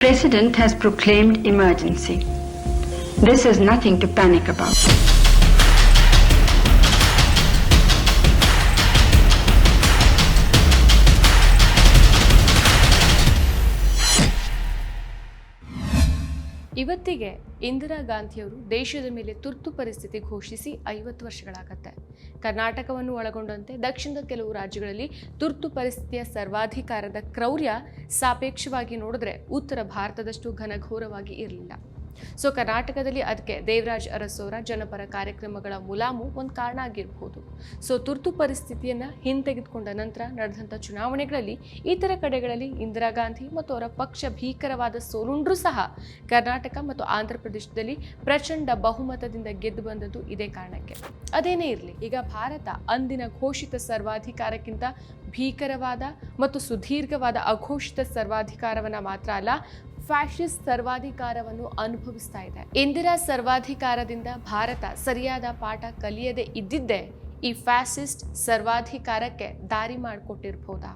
President has proclaimed emergency. This is nothing to panic about. ಇವತ್ತಿಗೆ ಇಂದಿರಾ ಗಾಂಧಿಯವರು ದೇಶದ ಮೇಲೆ ತುರ್ತು ಪರಿಸ್ಥಿತಿ ಘೋಷಿಸಿ ಐವತ್ತು ವರ್ಷಗಳಾಗತ್ತೆ ಕರ್ನಾಟಕವನ್ನು ಒಳಗೊಂಡಂತೆ ದಕ್ಷಿಣದ ಕೆಲವು ರಾಜ್ಯಗಳಲ್ಲಿ ತುರ್ತು ಪರಿಸ್ಥಿತಿಯ ಸರ್ವಾಧಿಕಾರದ ಕ್ರೌರ್ಯ ಸಾಪೇಕ್ಷವಾಗಿ ನೋಡಿದ್ರೆ ಉತ್ತರ ಭಾರತದಷ್ಟು ಘನಘೋರವಾಗಿ ಇರಲಿಲ್ಲ. ಸೊ ಕರ್ನಾಟಕದಲ್ಲಿ ಅದಕ್ಕೆ ದೇವರಾಜ್ ಅರಸೋರ ಜನಪರ ಕಾರ್ಯಕ್ರಮಗಳ ಮುಲಾಮು ಒಂದು ಕಾರಣ ಆಗಿರಬಹುದು. ಸೊ ತುರ್ತು ಪರಿಸ್ಥಿತಿಯನ್ನು ಹಿಂತೆಗೆದುಕೊಂಡ ನಂತರ ನಡೆದಂಥ ಚುನಾವಣೆಗಳಲ್ಲಿ ಇತರ ಕಡೆಗಳಲ್ಲಿ ಇಂದಿರಾ ಗಾಂಧಿ ಮತ್ತು ಅವರ ಪಕ್ಷ ಭೀಕರವಾದ ಸೋಲುಂಡ್ರೂ ಸಹ ಕರ್ನಾಟಕ ಮತ್ತು ಆಂಧ್ರ ಪ್ರದೇಶದಲ್ಲಿ ಪ್ರಚಂಡ ಬಹುಮತದಿಂದ ಗೆದ್ದು ಬಂದದ್ದು ಇದೇ ಕಾರಣಕ್ಕೆ. ಅದೇನೇ ಇರಲಿ, ಈಗ ಭಾರತ ಅಂದಿನ ಘೋಷಿತ ಸರ್ವಾಧಿಕಾರಕ್ಕಿಂತ ಭೀಕರವಾದ ಮತ್ತು ಸುದೀರ್ಘವಾದ ಅಘೋಷಿತ ಸರ್ವಾಧಿಕಾರವನ್ನ ಮಾತ್ರ ಅಲ್ಲ ಫ್ಯಾಷಿಸ್ಟ್ ಸರ್ವಾಧಿಕಾರವನ್ನು ಅನುಭವಿಸ್ತಾ ಇದೆ. ಇಂದಿರಾ ಸರ್ವಾಧಿಕಾರದಿಂದ ಭಾರತ ಸರಿಯಾದ ಪಾಠ ಕಲಿಯದೆ ಇದ್ದಿದ್ದೇ ಈ ಫ್ಯಾಸಿಸ್ಟ್ ಸರ್ವಾಧಿಕಾರಕ್ಕೆ ದಾರಿ ಮಾಡಿಕೊಟ್ಟಿರ್ಬೋದಾ?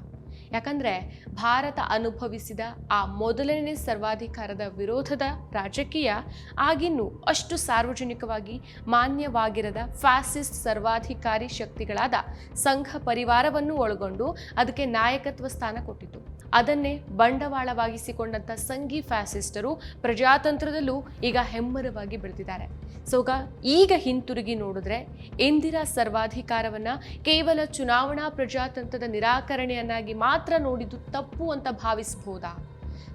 ಯಾಕಂದ್ರೆ ಭಾರತ ಅನುಭವಿಸಿದ ಆ ಮೊದಲನೇ ಸರ್ವಾಧಿಕಾರದ ವಿರೋಧದ ರಾಜಕೀಯ ಆಗಿನ್ನೂ ಅಷ್ಟು ಸಾರ್ವಜನಿಕವಾಗಿ ಮಾನ್ಯವಾಗಿರದ ಫ್ಯಾಸಿಸ್ಟ್ ಸರ್ವಾಧಿಕಾರಿ ಶಕ್ತಿಗಳಾದ ಸಂಘ ಪರಿವಾರವನ್ನು ಒಳಗೊಂಡು ಅದಕ್ಕೆ ನಾಯಕತ್ವ ಸ್ಥಾನ ಕೊಟ್ಟಿತು ಅದನ್ನೇ ಬಂಡವಾಳವಾಗಿಸಿಕೊಂಡಂಥ ಸಂಘಿ ಫ್ಯಾಸಿಸ್ಟರು ಪ್ರಜಾತಂತ್ರದಲ್ಲೂ ಈಗ ಹೆಮ್ಮರವಾಗಿ ಬೆಳೆದಿದ್ದಾರೆ. ಸೋಗ ಈಗ ಹಿಂತಿರುಗಿ ನೋಡಿದ್ರೆ ಇಂದಿರಾ ಸರ್ವಾಧಿಕಾರವನ್ನು ಕೇವಲ ಚುನಾವಣಾ ಪ್ರಜಾತಂತ್ರದ ನಿರಾಕರಣೆಯನ್ನಾಗಿ ಮಾತ್ರ ನೋಡಿದ್ದು ತಪ್ಪು ಅಂತ ಭಾವಿಸಬಹುದಾ?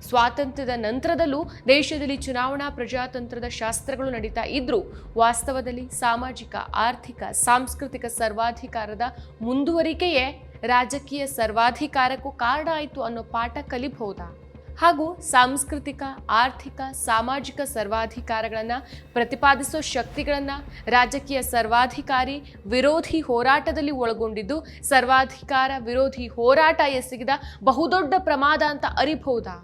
ಸ್ವಾತಂತ್ರ್ಯದ ನಂತರದಲ್ಲೂ ದೇಶದಲ್ಲಿ ಚುನಾವಣಾ ಪ್ರಜಾತಂತ್ರದ ಶಾಸ್ತ್ರಗಳು ನಡೀತಾ ಇದ್ರೂ ವಾಸ್ತವದಲ್ಲಿ ಸಾಮಾಜಿಕ, ಆರ್ಥಿಕ, ಸಾಂಸ್ಕೃತಿಕ ಸರ್ವಾಧಿಕಾರದ ಮುಂದುವರಿಕೆಯೇ ರಾಜಕೀಯ ಸರ್ವಾಧಿಕಾರಕ್ಕೂ ಕಾರಣ ಆಯಿತು ಅನ್ನೋ ಪಾಠ ಕಲಿಬಹುದಾ? ಹಾಗೂ ಸಾಂಸ್ಕೃತಿಕ, ಆರ್ಥಿಕ, ಸಾಮಾಜಿಕ ಸರ್ವಾಧಿಕಾರಗಳನ್ನು ಪ್ರತಿಪಾದಿಸೋ ಶಕ್ತಿಗಳನ್ನು ರಾಜಕೀಯ ಸರ್ವಾಧಿಕಾರಿ ವಿರೋಧಿ ಹೋರಾಟದಲ್ಲಿ ಒಳಗೊಂಡಿದ್ದು, ಸರ್ವಾಧಿಕಾರ ವಿರೋಧಿ ಹೋರಾಟ ಎಸಗಿದ ಬಹುದೊಡ್ಡ ಪ್ರಮಾದ ಅಂತ ಅರಿಬಹುದಾ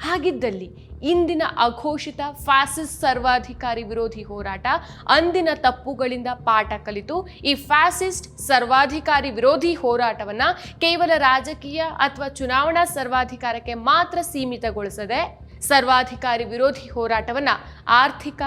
ಹಾಗಿದ್ದಲ್ಲಿ ಇಂದಿನ ಅಘೋಷಿತ ಫ್ಯಾಸಿಸ್ಟ್ ಸರ್ವಾಧಿಕಾರಿ ವಿರೋಧಿ ಹೋರಾಟ, ಅಂದಿನ ತಪ್ಪುಗಳಿಂದ ಪಾಠ ಕಲಿತು ಈ ಫ್ಯಾಸಿಸ್ಟ್ ಸರ್ವಾಧಿಕಾರಿ ವಿರೋಧಿ ಹೋರಾಟವನ್ನ ಕೇವಲ ರಾಜಕೀಯ ಅಥವಾ ಚುನಾವಣಾ ಸರ್ವಾಧಿಕಾರಕ್ಕೆ ಮಾತ್ರ ಸೀಮಿತಗೊಳಿಸದೆ, ಸರ್ವಾಧಿಕಾರಿ ವಿರೋಧಿ ಹೋರಾಟವನ್ನ ಆರ್ಥಿಕ,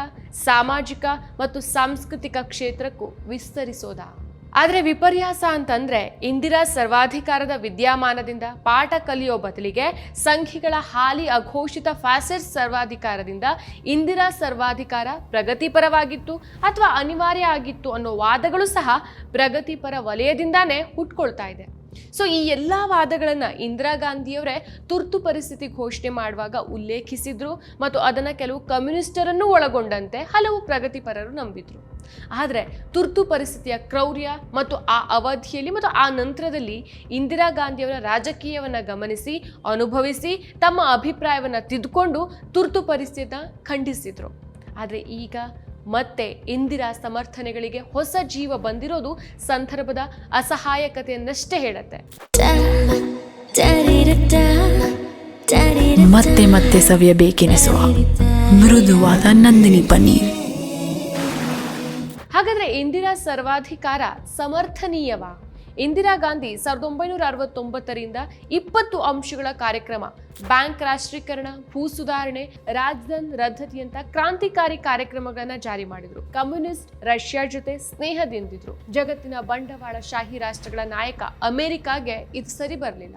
ಸಾಮಾಜಿಕ ಮತ್ತು ಸಾಂಸ್ಕೃತಿಕ ಕ್ಷೇತ್ರಕ್ಕೂ ವಿಸ್ತರಿಸೋದಾ? ಆದರೆ ವಿಪರ್ಯಾಸ ಅಂತಂದ್ರೆ ಇಂದಿರಾ ಸರ್ವಾಧಿಕಾರದ ವಿದ್ಯಮಾನದಿಂದ ಪಾಠ ಕಲಿಯೋ ಬದಲಿಗೆ ಸಂಖ್ಯೆಗಳ ಹಾಲಿ ಅಘೋಷಿತ ಫ್ಯಾಸೆಟ್ ಸರ್ವಾಧಿಕಾರದಿಂದ ಇಂದಿರಾ ಸರ್ವಾಧಿಕಾರ ಪ್ರಗತಿಪರವಾಗಿತ್ತು ಅಥವಾ ಅನಿವಾರ್ಯ ಆಗಿತ್ತು ಅನ್ನೋ ವಾದಗಳು ಸಹ ಪ್ರಗತಿಪರ ವಲಯದಿಂದಾನೇ ಹುಟ್ಕೊಳ್ತಾ ಇದೆ. ಸೊ ಈ ಎಲ್ಲ ವಾದಗಳನ್ನು ಇಂದಿರಾ ಗಾಂಧಿಯವರೇ ತುರ್ತು ಪರಿಸ್ಥಿತಿ ಘೋಷಣೆ ಮಾಡುವಾಗ ಉಲ್ಲೇಖಿಸಿದ್ರು ಮತ್ತು ಅದನ್ನು ಕೆಲವು ಕಮ್ಯುನಿಸ್ಟರನ್ನು ಒಳಗೊಂಡಂತೆ ಹಲವು ಪ್ರಗತಿಪರರು ನಂಬಿದ್ರು. ಆದರೆ ತುರ್ತು ಪರಿಸ್ಥಿತಿಯ ಕ್ರೌರ್ಯ ಮತ್ತು ಆ ಅವಧಿಯಲ್ಲಿ ಮತ್ತು ಆ ನಂತರದಲ್ಲಿ ಇಂದಿರಾ ಗಾಂಧಿಯವರ ರಾಜಕೀಯವನ್ನು ಗಮನಿಸಿ, ಅನುಭವಿಸಿ, ತಮ್ಮ ಅಭಿಪ್ರಾಯವನ್ನು ತಿದ್ದುಕೊಂಡು ತುರ್ತು ಪರಿಸ್ಥಿತಿನ ಖಂಡಿಸಿದರು. ಆದರೆ ಈಗ ಮತ್ತೆ ಇಂದಿರಾ ಸಮರ್ಥನೆಗಳಿಗೆ ಹೊಸ ಜೀವ ಬಂದಿರೋದು ಸಂದರ್ಭದ ಅಸಹಾಯಕತೆಯನ್ನಷ್ಟೇ ಹೇಳುತ್ತೆ. ಮತ್ತೆ ಮತ್ತೆ ಸವಿಯಬೇಕೆನಿಸುವ ಮೃದುವಾದ ನಂದಿನಿ ಪನ್ನೀರ್. ಹಾಗಾದ್ರೆ ಇಂದಿರಾ ಸರ್ವಾಧಿಕಾರ ಸಮರ್ಥನೀಯವಾ? ಇಂದಿರಾ ಗಾಂಧಿ ಸಾವಿರದ ಒಂಬೈನೂರ ಅರವತ್ತೊಂಬತ್ತರಿಂದ ಇಪ್ಪತ್ತು ಅಂಶಗಳ ಕಾರ್ಯಕ್ರಮ, ಬ್ಯಾಂಕ್ ರಾಷ್ಟ್ರೀಕರಣ, ಭೂ ಸುಧಾರಣೆ, ರಾಜಧನ್ ರದ್ದತಿಯಂತ ಕ್ರಾಂತಿಕಾರಿ ಕಾರ್ಯಕ್ರಮಗಳನ್ನ ಜಾರಿ ಮಾಡಿದ್ರು. ಕಮ್ಯುನಿಸ್ಟ್ ರಷ್ಯಾ ಜೊತೆ ಸ್ನೇಹದಿಂದಿದ್ರು. ಜಗತ್ತಿನ ಬಂಡವಾಳಶಾಹಿ ರಾಷ್ಟ್ರಗಳ ನಾಯಕ ಅಮೆರಿಕಾಗೆ ಇದು ಸರಿ ಬರಲಿಲ್ಲ.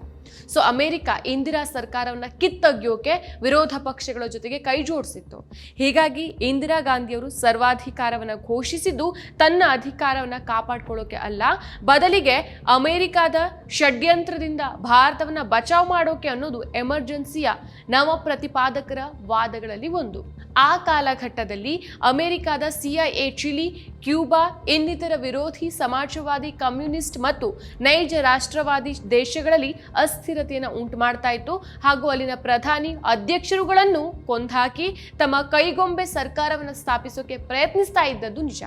ಸೊ ಅಮೆರಿಕ ಇಂದಿರಾ ಸರ್ಕಾರವನ್ನು ಕಿತ್ತೊಗೆಯೋಕೆ ವಿರೋಧ ಪಕ್ಷಗಳ ಜೊತೆಗೆ ಕೈ ಜೋಡಿಸಿತ್ತು. ಹೀಗಾಗಿ ಇಂದಿರಾ ಗಾಂಧಿಯವರು ಸರ್ವಾಧಿಕಾರವನ್ನ ಘೋಷಿಸಿದ್ದು ತನ್ನ ಅಧಿಕಾರವನ್ನ ಕಾಪಾಡ್ಕೊಳ್ಳೋಕೆ ಅಲ್ಲ, ಬದಲಿಗೆ ಅಮೆರಿಕಾದ ಷಡ್ಯಂತ್ರದಿಂದ ಭಾರತವನ್ನ ಬಚಾವ್ ಮಾಡೋಕೆ ಅನ್ನೋದು ಎಮರ್ಜೆನ್ಸಿಯ ನವ ಪ್ರತಿಪಾದಕರ ವಾದಗಳಲ್ಲಿ ಒಂದು. ಆ ಕಾಲಘಟ್ಟದಲ್ಲಿ ಅಮೆರಿಕದ ಸಿಐಎ ಚಿಲಿ, ಕ್ಯೂಬಾ, ಇನ್ನಿತರ ವಿರೋಧಿ ಸಮಾಜವಾದಿ, ಕಮ್ಯುನಿಸ್ಟ್ ಮತ್ತು ನೈಜ ರಾಷ್ಟ್ರವಾದಿ ದೇಶಗಳಲ್ಲಿ ಅಸ್ಥಿರತೆಯನ್ನು ಉಂಟು ಮಾಡ್ತಾ ಇತ್ತು. ಹಾಗೂ ಅಲ್ಲಿನ ಪ್ರಧಾನಿ ಅಧ್ಯಕ್ಷರುಗಳನ್ನು ಕೊಂದಾಕಿ ತಮ್ಮ ಕೈಗೊಂಬೆ ಸರ್ಕಾರವನ್ನು ಸ್ಥಾಪಿಸೋಕೆ ಪ್ರಯತ್ನಿಸ್ತಾ ಇದ್ದದ್ದು ನಿಜ.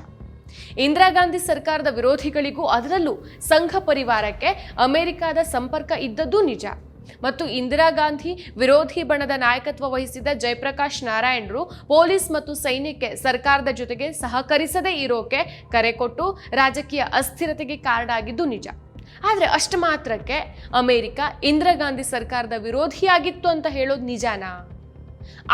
ಇಂದಿರಾ ಗಾಂಧಿ ಸರ್ಕಾರದ ವಿರೋಧಿಗಳಿಗೂ ಅದರಲ್ಲೂ ಸಂಘ ಪರಿವಾರಕ್ಕೆ ಅಮೆರಿಕದ ಸಂಪರ್ಕ ಇದ್ದದ್ದು ನಿಜ. ಮತ್ತು ಇಂದಿರಾ ಗಾಂಧಿ ವಿರೋಧಿ ಬಣದ ನಾಯಕತ್ವ ವಹಿಸಿದ ಜಯಪ್ರಕಾಶ್ ನಾರಾಯಣರು ಪೊಲೀಸ್ ಮತ್ತು ಸೈನ್ಯಕ್ಕೆ ಸರ್ಕಾರದ ಜೊತೆಗೆ ಸಹಕರಿಸದೇ ಇರೋಕೆ ಕರೆ ಕೊಟ್ಟು ರಾಜಕೀಯ ಅಸ್ಥಿರತೆಗೆ ಕಾರಣ ಆಗಿದ್ದು ನಿಜ. ಆದರೆ ಅಷ್ಟು ಮಾತ್ರಕ್ಕೆ ಅಮೆರಿಕ ಇಂದಿರಾ ಗಾಂಧಿ ಸರ್ಕಾರದ ವಿರೋಧಿಯಾಗಿತ್ತು ಅಂತ ಹೇಳೋದು ನಿಜಾನಾ?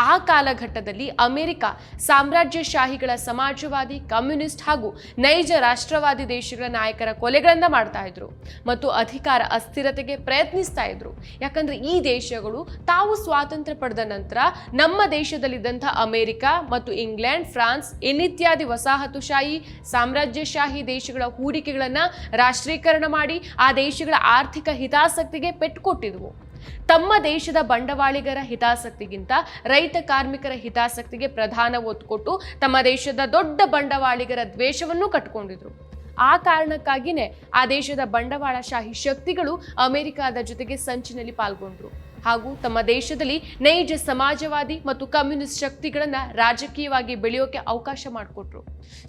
ಆ ಕಾಲಘಟ್ಟದಲ್ಲಿ ಅಮೆರಿಕ ಸಾಮ್ರಾಜ್ಯಶಾಹಿಗಳ ಸಮಾಜವಾದಿ, ಕಮ್ಯುನಿಸ್ಟ್ ಹಾಗೂ ನೈಜ ರಾಷ್ಟ್ರವಾದಿ ದೇಶಗಳ ನಾಯಕರ ಕೊಲೆಗಳನ್ನ ಮಾಡ್ತಾ ಇದ್ರು ಮತ್ತು ಅಧಿಕಾರ ಅಸ್ಥಿರತೆಗೆ ಪ್ರಯತ್ನಿಸ್ತಾ ಇದ್ರು. ಯಾಕಂದ್ರೆ ಈ ದೇಶಗಳು ತಾವು ಸ್ವಾತಂತ್ರ್ಯ ಪಡೆದ ನಂತರ ನಮ್ಮ ದೇಶದಲ್ಲಿದ್ದಂಥ ಅಮೆರಿಕ ಮತ್ತು ಇಂಗ್ಲೆಂಡ್, ಫ್ರಾನ್ಸ್ ಇನ್ನಿತ್ಯಾದಿ ವಸಾಹತುಶಾಹಿ, ಸಾಮ್ರಾಜ್ಯಶಾಹಿ ದೇಶಗಳ ಹೂಡಿಕೆಗಳನ್ನ ರಾಷ್ಟ್ರೀಕರಣ ಮಾಡಿ ಆ ದೇಶಗಳ ಆರ್ಥಿಕ ಹಿತಾಸಕ್ತಿಗೆ ಪೆಟ್ಟುಕೊಟ್ಟಿದ್ವು ತಮ್ಮ ದೇಶದ ಬಂಡವಾಳಿಗರ ಹಿತಾಸಕ್ತಿಗಿಂತ ರೈತ ಕಾರ್ಮಿಕರ ಹಿತಾಸಕ್ತಿಗೆ ಪ್ರಧಾನ ಒತ್ತು ತಮ್ಮ ದೇಶದ ದೊಡ್ಡ ಬಂಡವಾಳಿಗರ ದ್ವೇಷವನ್ನು ಕಟ್ಕೊಂಡಿದ್ರು. ಆ ಕಾರಣಕ್ಕಾಗಿನೇ ಆ ದೇಶದ ಬಂಡವಾಳಶಾಹಿ ಶಕ್ತಿಗಳು ಅಮೆರಿಕದ ಜೊತೆಗೆ ಸಂಚಿನಲ್ಲಿ ಪಾಲ್ಗೊಂಡ್ರು. ಹಾಗೂ ತಮ್ಮ ದೇಶದಲ್ಲಿ ನೈಜ ಸಮಾಜವಾದಿ ಮತ್ತು ಕಮ್ಯುನಿಸ್ಟ್ ಶಕ್ತಿಗಳನ್ನು ರಾಜಕೀಯವಾಗಿ ಬೆಳೆಯೋಕೆ ಅವಕಾಶ ಮಾಡಿಕೊಟ್ರು.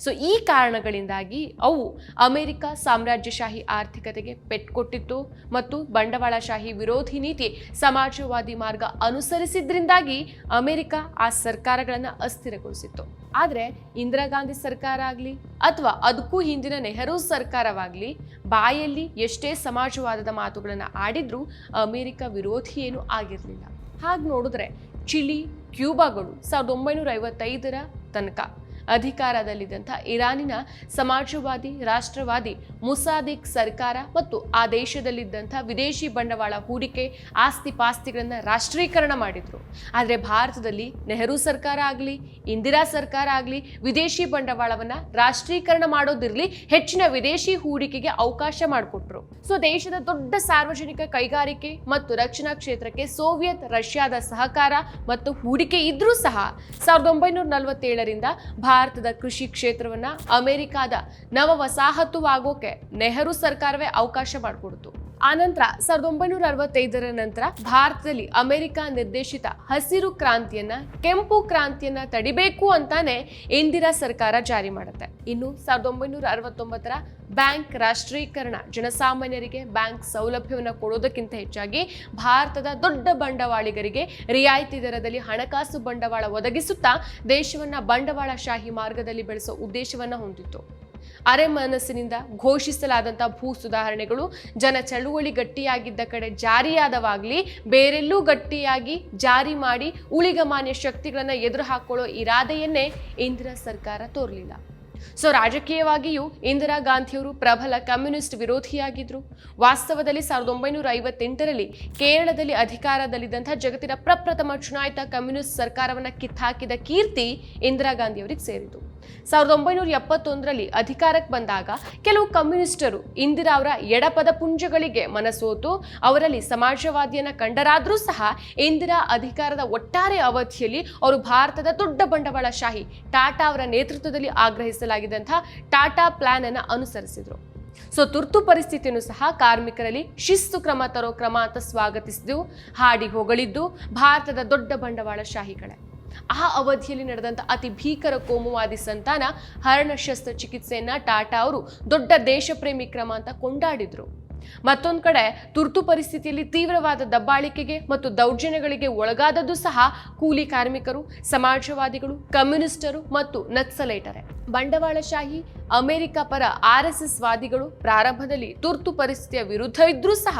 ಸೊ ಈ ಕಾರಣಗಳಿಂದಾಗಿ ಅವು ಅಮೆರಿಕ ಸಾಮ್ರಾಜ್ಯಶಾಹಿ ಆರ್ಥಿಕತೆಗೆ ಪೆಟ್ಕೊಟ್ಟಿತ್ತು ಮತ್ತು ಬಂಡವಾಳಶಾಹಿ ವಿರೋಧಿ ನೀತಿ ಸಮಾಜವಾದಿ ಮಾರ್ಗ ಅನುಸರಿಸಿದ್ರಿಂದಾಗಿ ಅಮೆರಿಕ ಆ ಸರ್ಕಾರಗಳನ್ನು ಅಸ್ಥಿರಗೊಳಿಸಿತ್ತು. ಆದರೆ ಇಂದಿರಾ ಗಾಂಧಿ ಸರ್ಕಾರ ಆಗಲಿ ಅಥವಾ ಅದಕ್ಕೂ ಹಿಂದಿನ ನೆಹರು ಸರ್ಕಾರವಾಗಲಿ ಬಾಯಲ್ಲಿ ಎಷ್ಟೇ ಸಮಾಜವಾದದ ಮಾತುಗಳನ್ನು ಆಡಿದ್ರೂ ಅಮೇರಿಕ ವಿರೋಧಿ ಏನೂ ಆಗಿರಲಿಲ್ಲ. ಹಾಗೆ ನೋಡಿದ್ರೆ ಚಿಲಿ, ಕ್ಯೂಬಾಗಳು ಸಾವಿರದ ಒಂಬೈನೂರ ಐವತ್ತೈದರ ತನಕ ಅಧಿಕಾರದಲ್ಲಿದ್ದಂಥ ಇರಾನಿನ ಸಮಾಜವಾದಿ, ರಾಷ್ಟ್ರವಾದಿ, ಮುಸಾದಿಕ್ ಸರ್ಕಾರ ಮತ್ತು ಆ ದೇಶದಲ್ಲಿದ್ದಂಥ ವಿದೇಶಿ ಬಂಡವಾಳ ಹೂಡಿಕೆ ಆಸ್ತಿ ಪಾಸ್ತಿಗಳನ್ನು ರಾಷ್ಟ್ರೀಕರಣ ಮಾಡಿದ್ರು. ಆದರೆ ಭಾರತದಲ್ಲಿ ನೆಹರು ಸರ್ಕಾರ ಆಗಲಿ, ಇಂದಿರಾ ಸರ್ಕಾರ ಆಗಲಿ, ವಿದೇಶಿ ಬಂಡವಾಳವನ್ನ ರಾಷ್ಟ್ರೀಕರಣ ಮಾಡೋದಿರಲಿ ಹೆಚ್ಚಿನ ವಿದೇಶಿ ಹೂಡಿಕೆಗೆ ಅವಕಾಶ ಮಾಡಿಕೊಟ್ರು. ಸೊ, ದೇಶದ ದೊಡ್ಡ ಸಾರ್ವಜನಿಕ ಕೈಗಾರಿಕೆ ಮತ್ತು ರಕ್ಷಣಾ ಕ್ಷೇತ್ರಕ್ಕೆ ಸೋವಿಯತ್, ರಷ್ಯಾದ ಸಹಕಾರ ಮತ್ತು ಹೂಡಿಕೆ ಇದ್ರೂ ಸಹ ಸಾವಿರದ ಒಂಬೈನೂರ ನಲವತ್ತೇಳರಿಂದ ಭಾರತದ ಕೃಷಿ ಕ್ಷೇತ್ರವನ್ನ ಅಮೆರಿಕಾದ ನವ ವಸಾಹತುವಾಗೋಕೆ ನೆಹರು ಸರ್ಕಾರವೇ ಅವಕಾಶ ಮಾಡಿಕೊಡ್ತು. ಆನಂತರ ಸಾವಿರದ ಒಂಬೈನೂರ ಅರವತ್ತೈದರ ನಂತರ ಭಾರತದಲ್ಲಿ ಅಮೆರಿಕ ನಿರ್ದೇಶಿತ ಹಸಿರು ಕ್ರಾಂತಿಯನ್ನ, ಕೆಂಪು ಕ್ರಾಂತಿಯನ್ನ ತಡಿಬೇಕು ಅಂತಾನೆ ಇಂದಿರಾ ಸರ್ಕಾರ ಜಾರಿ ಮಾಡುತ್ತೆ. ಇನ್ನು ಸಾವಿರದ ಒಂಬೈನೂರ ಅರವತ್ತೊಂಬತ್ತರ ಬ್ಯಾಂಕ್ ರಾಷ್ಟ್ರೀಕರಣ, ಜನಸಾಮಾನ್ಯರಿಗೆ ಬ್ಯಾಂಕ್ ಸೌಲಭ್ಯವನ್ನು ಕೊಡೋದಕ್ಕಿಂತ ಹೆಚ್ಚಾಗಿ ಭಾರತದ ದೊಡ್ಡ ಬಂಡವಾಳಿಗರಿಗೆ ರಿಯಾಯಿತಿ ದರದಲ್ಲಿ ಹಣಕಾಸು ಬಂಡವಾಳ ಒದಗಿಸುತ್ತಾ ದೇಶವನ್ನ ಬಂಡವಾಳಶಾಹಿ ಮಾರ್ಗದಲ್ಲಿ ಬೆಳೆಸೋ ಉದ್ದೇಶವನ್ನ ಹೊಂದಿತ್ತು. ಅರೆ ಮನಸ್ಸಿನಿಂದ ಘೋಷಿಸಲಾದಂಥ ಭೂ ಸುಧಾರಣೆಗಳು ಜನ ಚಳುವಳಿ ಗಟ್ಟಿಯಾಗಿದ್ದ ಕಡೆ ಜಾರಿಯಾದವಾಗಲಿ ಬೇರೆಲ್ಲೂ ಗಟ್ಟಿಯಾಗಿ ಜಾರಿ ಮಾಡಿ ಉಳಿಗಮಾನ್ಯ ಶಕ್ತಿಗಳನ್ನು ಎದುರು ಹಾಕೊಳ್ಳೋ ಇರಾದೆಯನ್ನೇ ಇಂದಿರಾ ಸರ್ಕಾರ ತೋರಲಿಲ್ಲ. ಸೊ ರಾಜಕೀಯವಾಗಿಯೂ ಇಂದಿರಾ ಗಾಂಧಿಯವರು ಪ್ರಬಲ ಕಮ್ಯುನಿಸ್ಟ್ ವಿರೋಧಿಯಾಗಿದ್ರು. ವಾಸ್ತವದಲ್ಲಿ ಸಾವಿರದ ಒಂಬೈನೂರ ಐವತ್ತೆಂಟರಲ್ಲಿ ಕೇರಳದಲ್ಲಿ ಅಧಿಕಾರದಲ್ಲಿದ್ದಂಥ ಜಗತ್ತಿನ ಪ್ರಪ್ರಥಮ ಚುನಾಯಿತ ಕಮ್ಯುನಿಸ್ಟ್ ಸರ್ಕಾರವನ್ನು ಕಿತ್ತಾಕಿದ ಕೀರ್ತಿ ಇಂದಿರಾ ಗಾಂಧಿಯವರಿಗೆ ಸೇರಿತು ಸಾವಿರದ ಒಂಬೈನೂರ ಎಪ್ಪತ್ತೊಂದರಲ್ಲಿ ಅಧಿಕಾರಕ್ಕೆ ಬಂದಾಗ ಕೆಲವು ಕಮ್ಯುನಿಸ್ಟರು ಇಂದಿರಾ ಅವರ ಎಡಪದ ಪುಂಜಗಳಿಗೆ ಮನಸೋತು ಅವರಲ್ಲಿ ಸಮಾಜವಾದಿಯನ್ನ ಕಂಡರಾದರೂ ಸಹ ಇಂದಿರಾ ಅಧಿಕಾರದ ಒಟ್ಟಾರೆ ಅವಧಿಯಲ್ಲಿ ಅವರು ಭಾರತದ ದೊಡ್ಡ ಬಂಡವಾಳಶಾಹಿ ಟಾಟಾ ಅವರ ನೇತೃತ್ವದಲ್ಲಿ ಆಗ್ರಹಿಸಲಾಗಿದ್ದಂಥ ಟಾಟಾ ಪ್ಲಾನ್ ಅನ್ನು ಅನುಸರಿಸಿದರು. ಸೊ ತುರ್ತು ಪರಿಸ್ಥಿತಿಯನ್ನು ಸಹ ಕಾರ್ಮಿಕರಲ್ಲಿ ಶಿಸ್ತು ಕ್ರಮ ತರೋ ಕ್ರಮ ಅಂತ ಸ್ವಾಗತಿಸಿದ್ದು, ಹಾಡಿ ಹೊಗಳಿದ್ದು ಭಾರತದ ದೊಡ್ಡ ಬಂಡವಾಳಶಾಹಿಗಳೇ. ಆ ಅವಧಿಯಲ್ಲಿ ನಡೆದಂಥ ಅತಿ ಭೀಕರ ಕೋಮುವಾದಿ ಸಂತಾನ ಹರಣ ಶಸ್ತ್ರಚಿಕಿತ್ಸೆಯನ್ನ ಟಾಟಾ ಅವರು ದೊಡ್ಡ ದೇಶಪ್ರೇಮಿ ಕ್ರಮ ಅಂತ ಕೊಂಡಾಡಿದ್ರು. ಮತ್ತೊಂದು ಕಡೆ ತುರ್ತು ಪರಿಸ್ಥಿತಿಯಲ್ಲಿ ತೀವ್ರವಾದ ದಬ್ಬಾಳಿಕೆಗೆ ಮತ್ತು ದೌರ್ಜನ್ಯಗಳಿಗೆ ಒಳಗಾದದ್ದು ಸಹ ಕೂಲಿ ಕಾರ್ಮಿಕರು, ಸಮಾಜವಾದಿಗಳು, ಕಮ್ಯುನಿಸ್ಟರು ಮತ್ತು ನಕ್ಸಲೈಟರೇ. ಬಂಡವಾಳಶಾಹಿ ಅಮೆರಿಕ ಪರ ಆರ್ ಎಸ್ ಎಸ್ ವಾದಿಗಳು ಪ್ರಾರಂಭದಲ್ಲಿ ತುರ್ತು ಪರಿಸ್ಥಿತಿಯ ವಿರುದ್ಧ ಇದ್ರೂ ಸಹ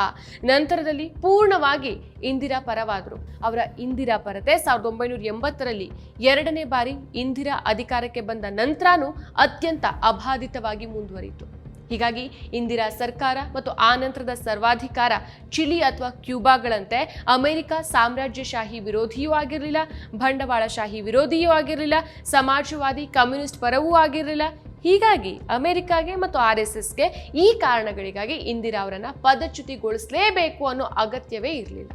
ನಂತರದಲ್ಲಿ ಪೂರ್ಣವಾಗಿ ಇಂದಿರಾ ಪರವಾದರು. ಅವರ ಇಂದಿರಾ ಪರತೆ ಸಾವಿರದ ಒಂಬೈನೂರ ಎಂಬತ್ತರಲ್ಲಿ ಎರಡನೇ ಬಾರಿ ಇಂದಿರಾ ಅಧಿಕಾರಕ್ಕೆ ಬಂದ ನಂತರನೂ ಅತ್ಯಂತ ಅಬಾಧಿತವಾಗಿ ಮುಂದುವರಿಯಿತು. ಹೀಗಾಗಿ ಇಂದಿರಾ ಸರ್ಕಾರ ಮತ್ತು ಆ ನಂತರದ ಸರ್ವಾಧಿಕಾರ ಚಿಲಿ ಅಥವಾ ಕ್ಯೂಬಾಗಳಂತೆ ಅಮೆರಿಕ ಸಾಮ್ರಾಜ್ಯಶಾಹಿ ವಿರೋಧಿಯೂ ಆಗಿರಲಿಲ್ಲ, ಬಂಡವಾಳಶಾಹಿ ವಿರೋಧಿಯೂ ಆಗಿರಲಿಲ್ಲ, ಸಮಾಜವಾದಿ ಕಮ್ಯುನಿಸ್ಟ್ ಪರವೂ ಆಗಿರಲಿಲ್ಲ. ಹೀಗಾಗಿ ಅಮೆರಿಕಾಗೆ ಮತ್ತು ಆರ್ ಎಸ್ ಎಸ್ಗೆ ಈ ಕಾರಣಗಳಿಗಾಗಿ ಇಂದಿರಾ ಅವರನ್ನು ಪದಚ್ಯುತಿಗೊಳಿಸಲೇಬೇಕು ಅನ್ನೋ ಅಗತ್ಯವೇ ಇರಲಿಲ್ಲ.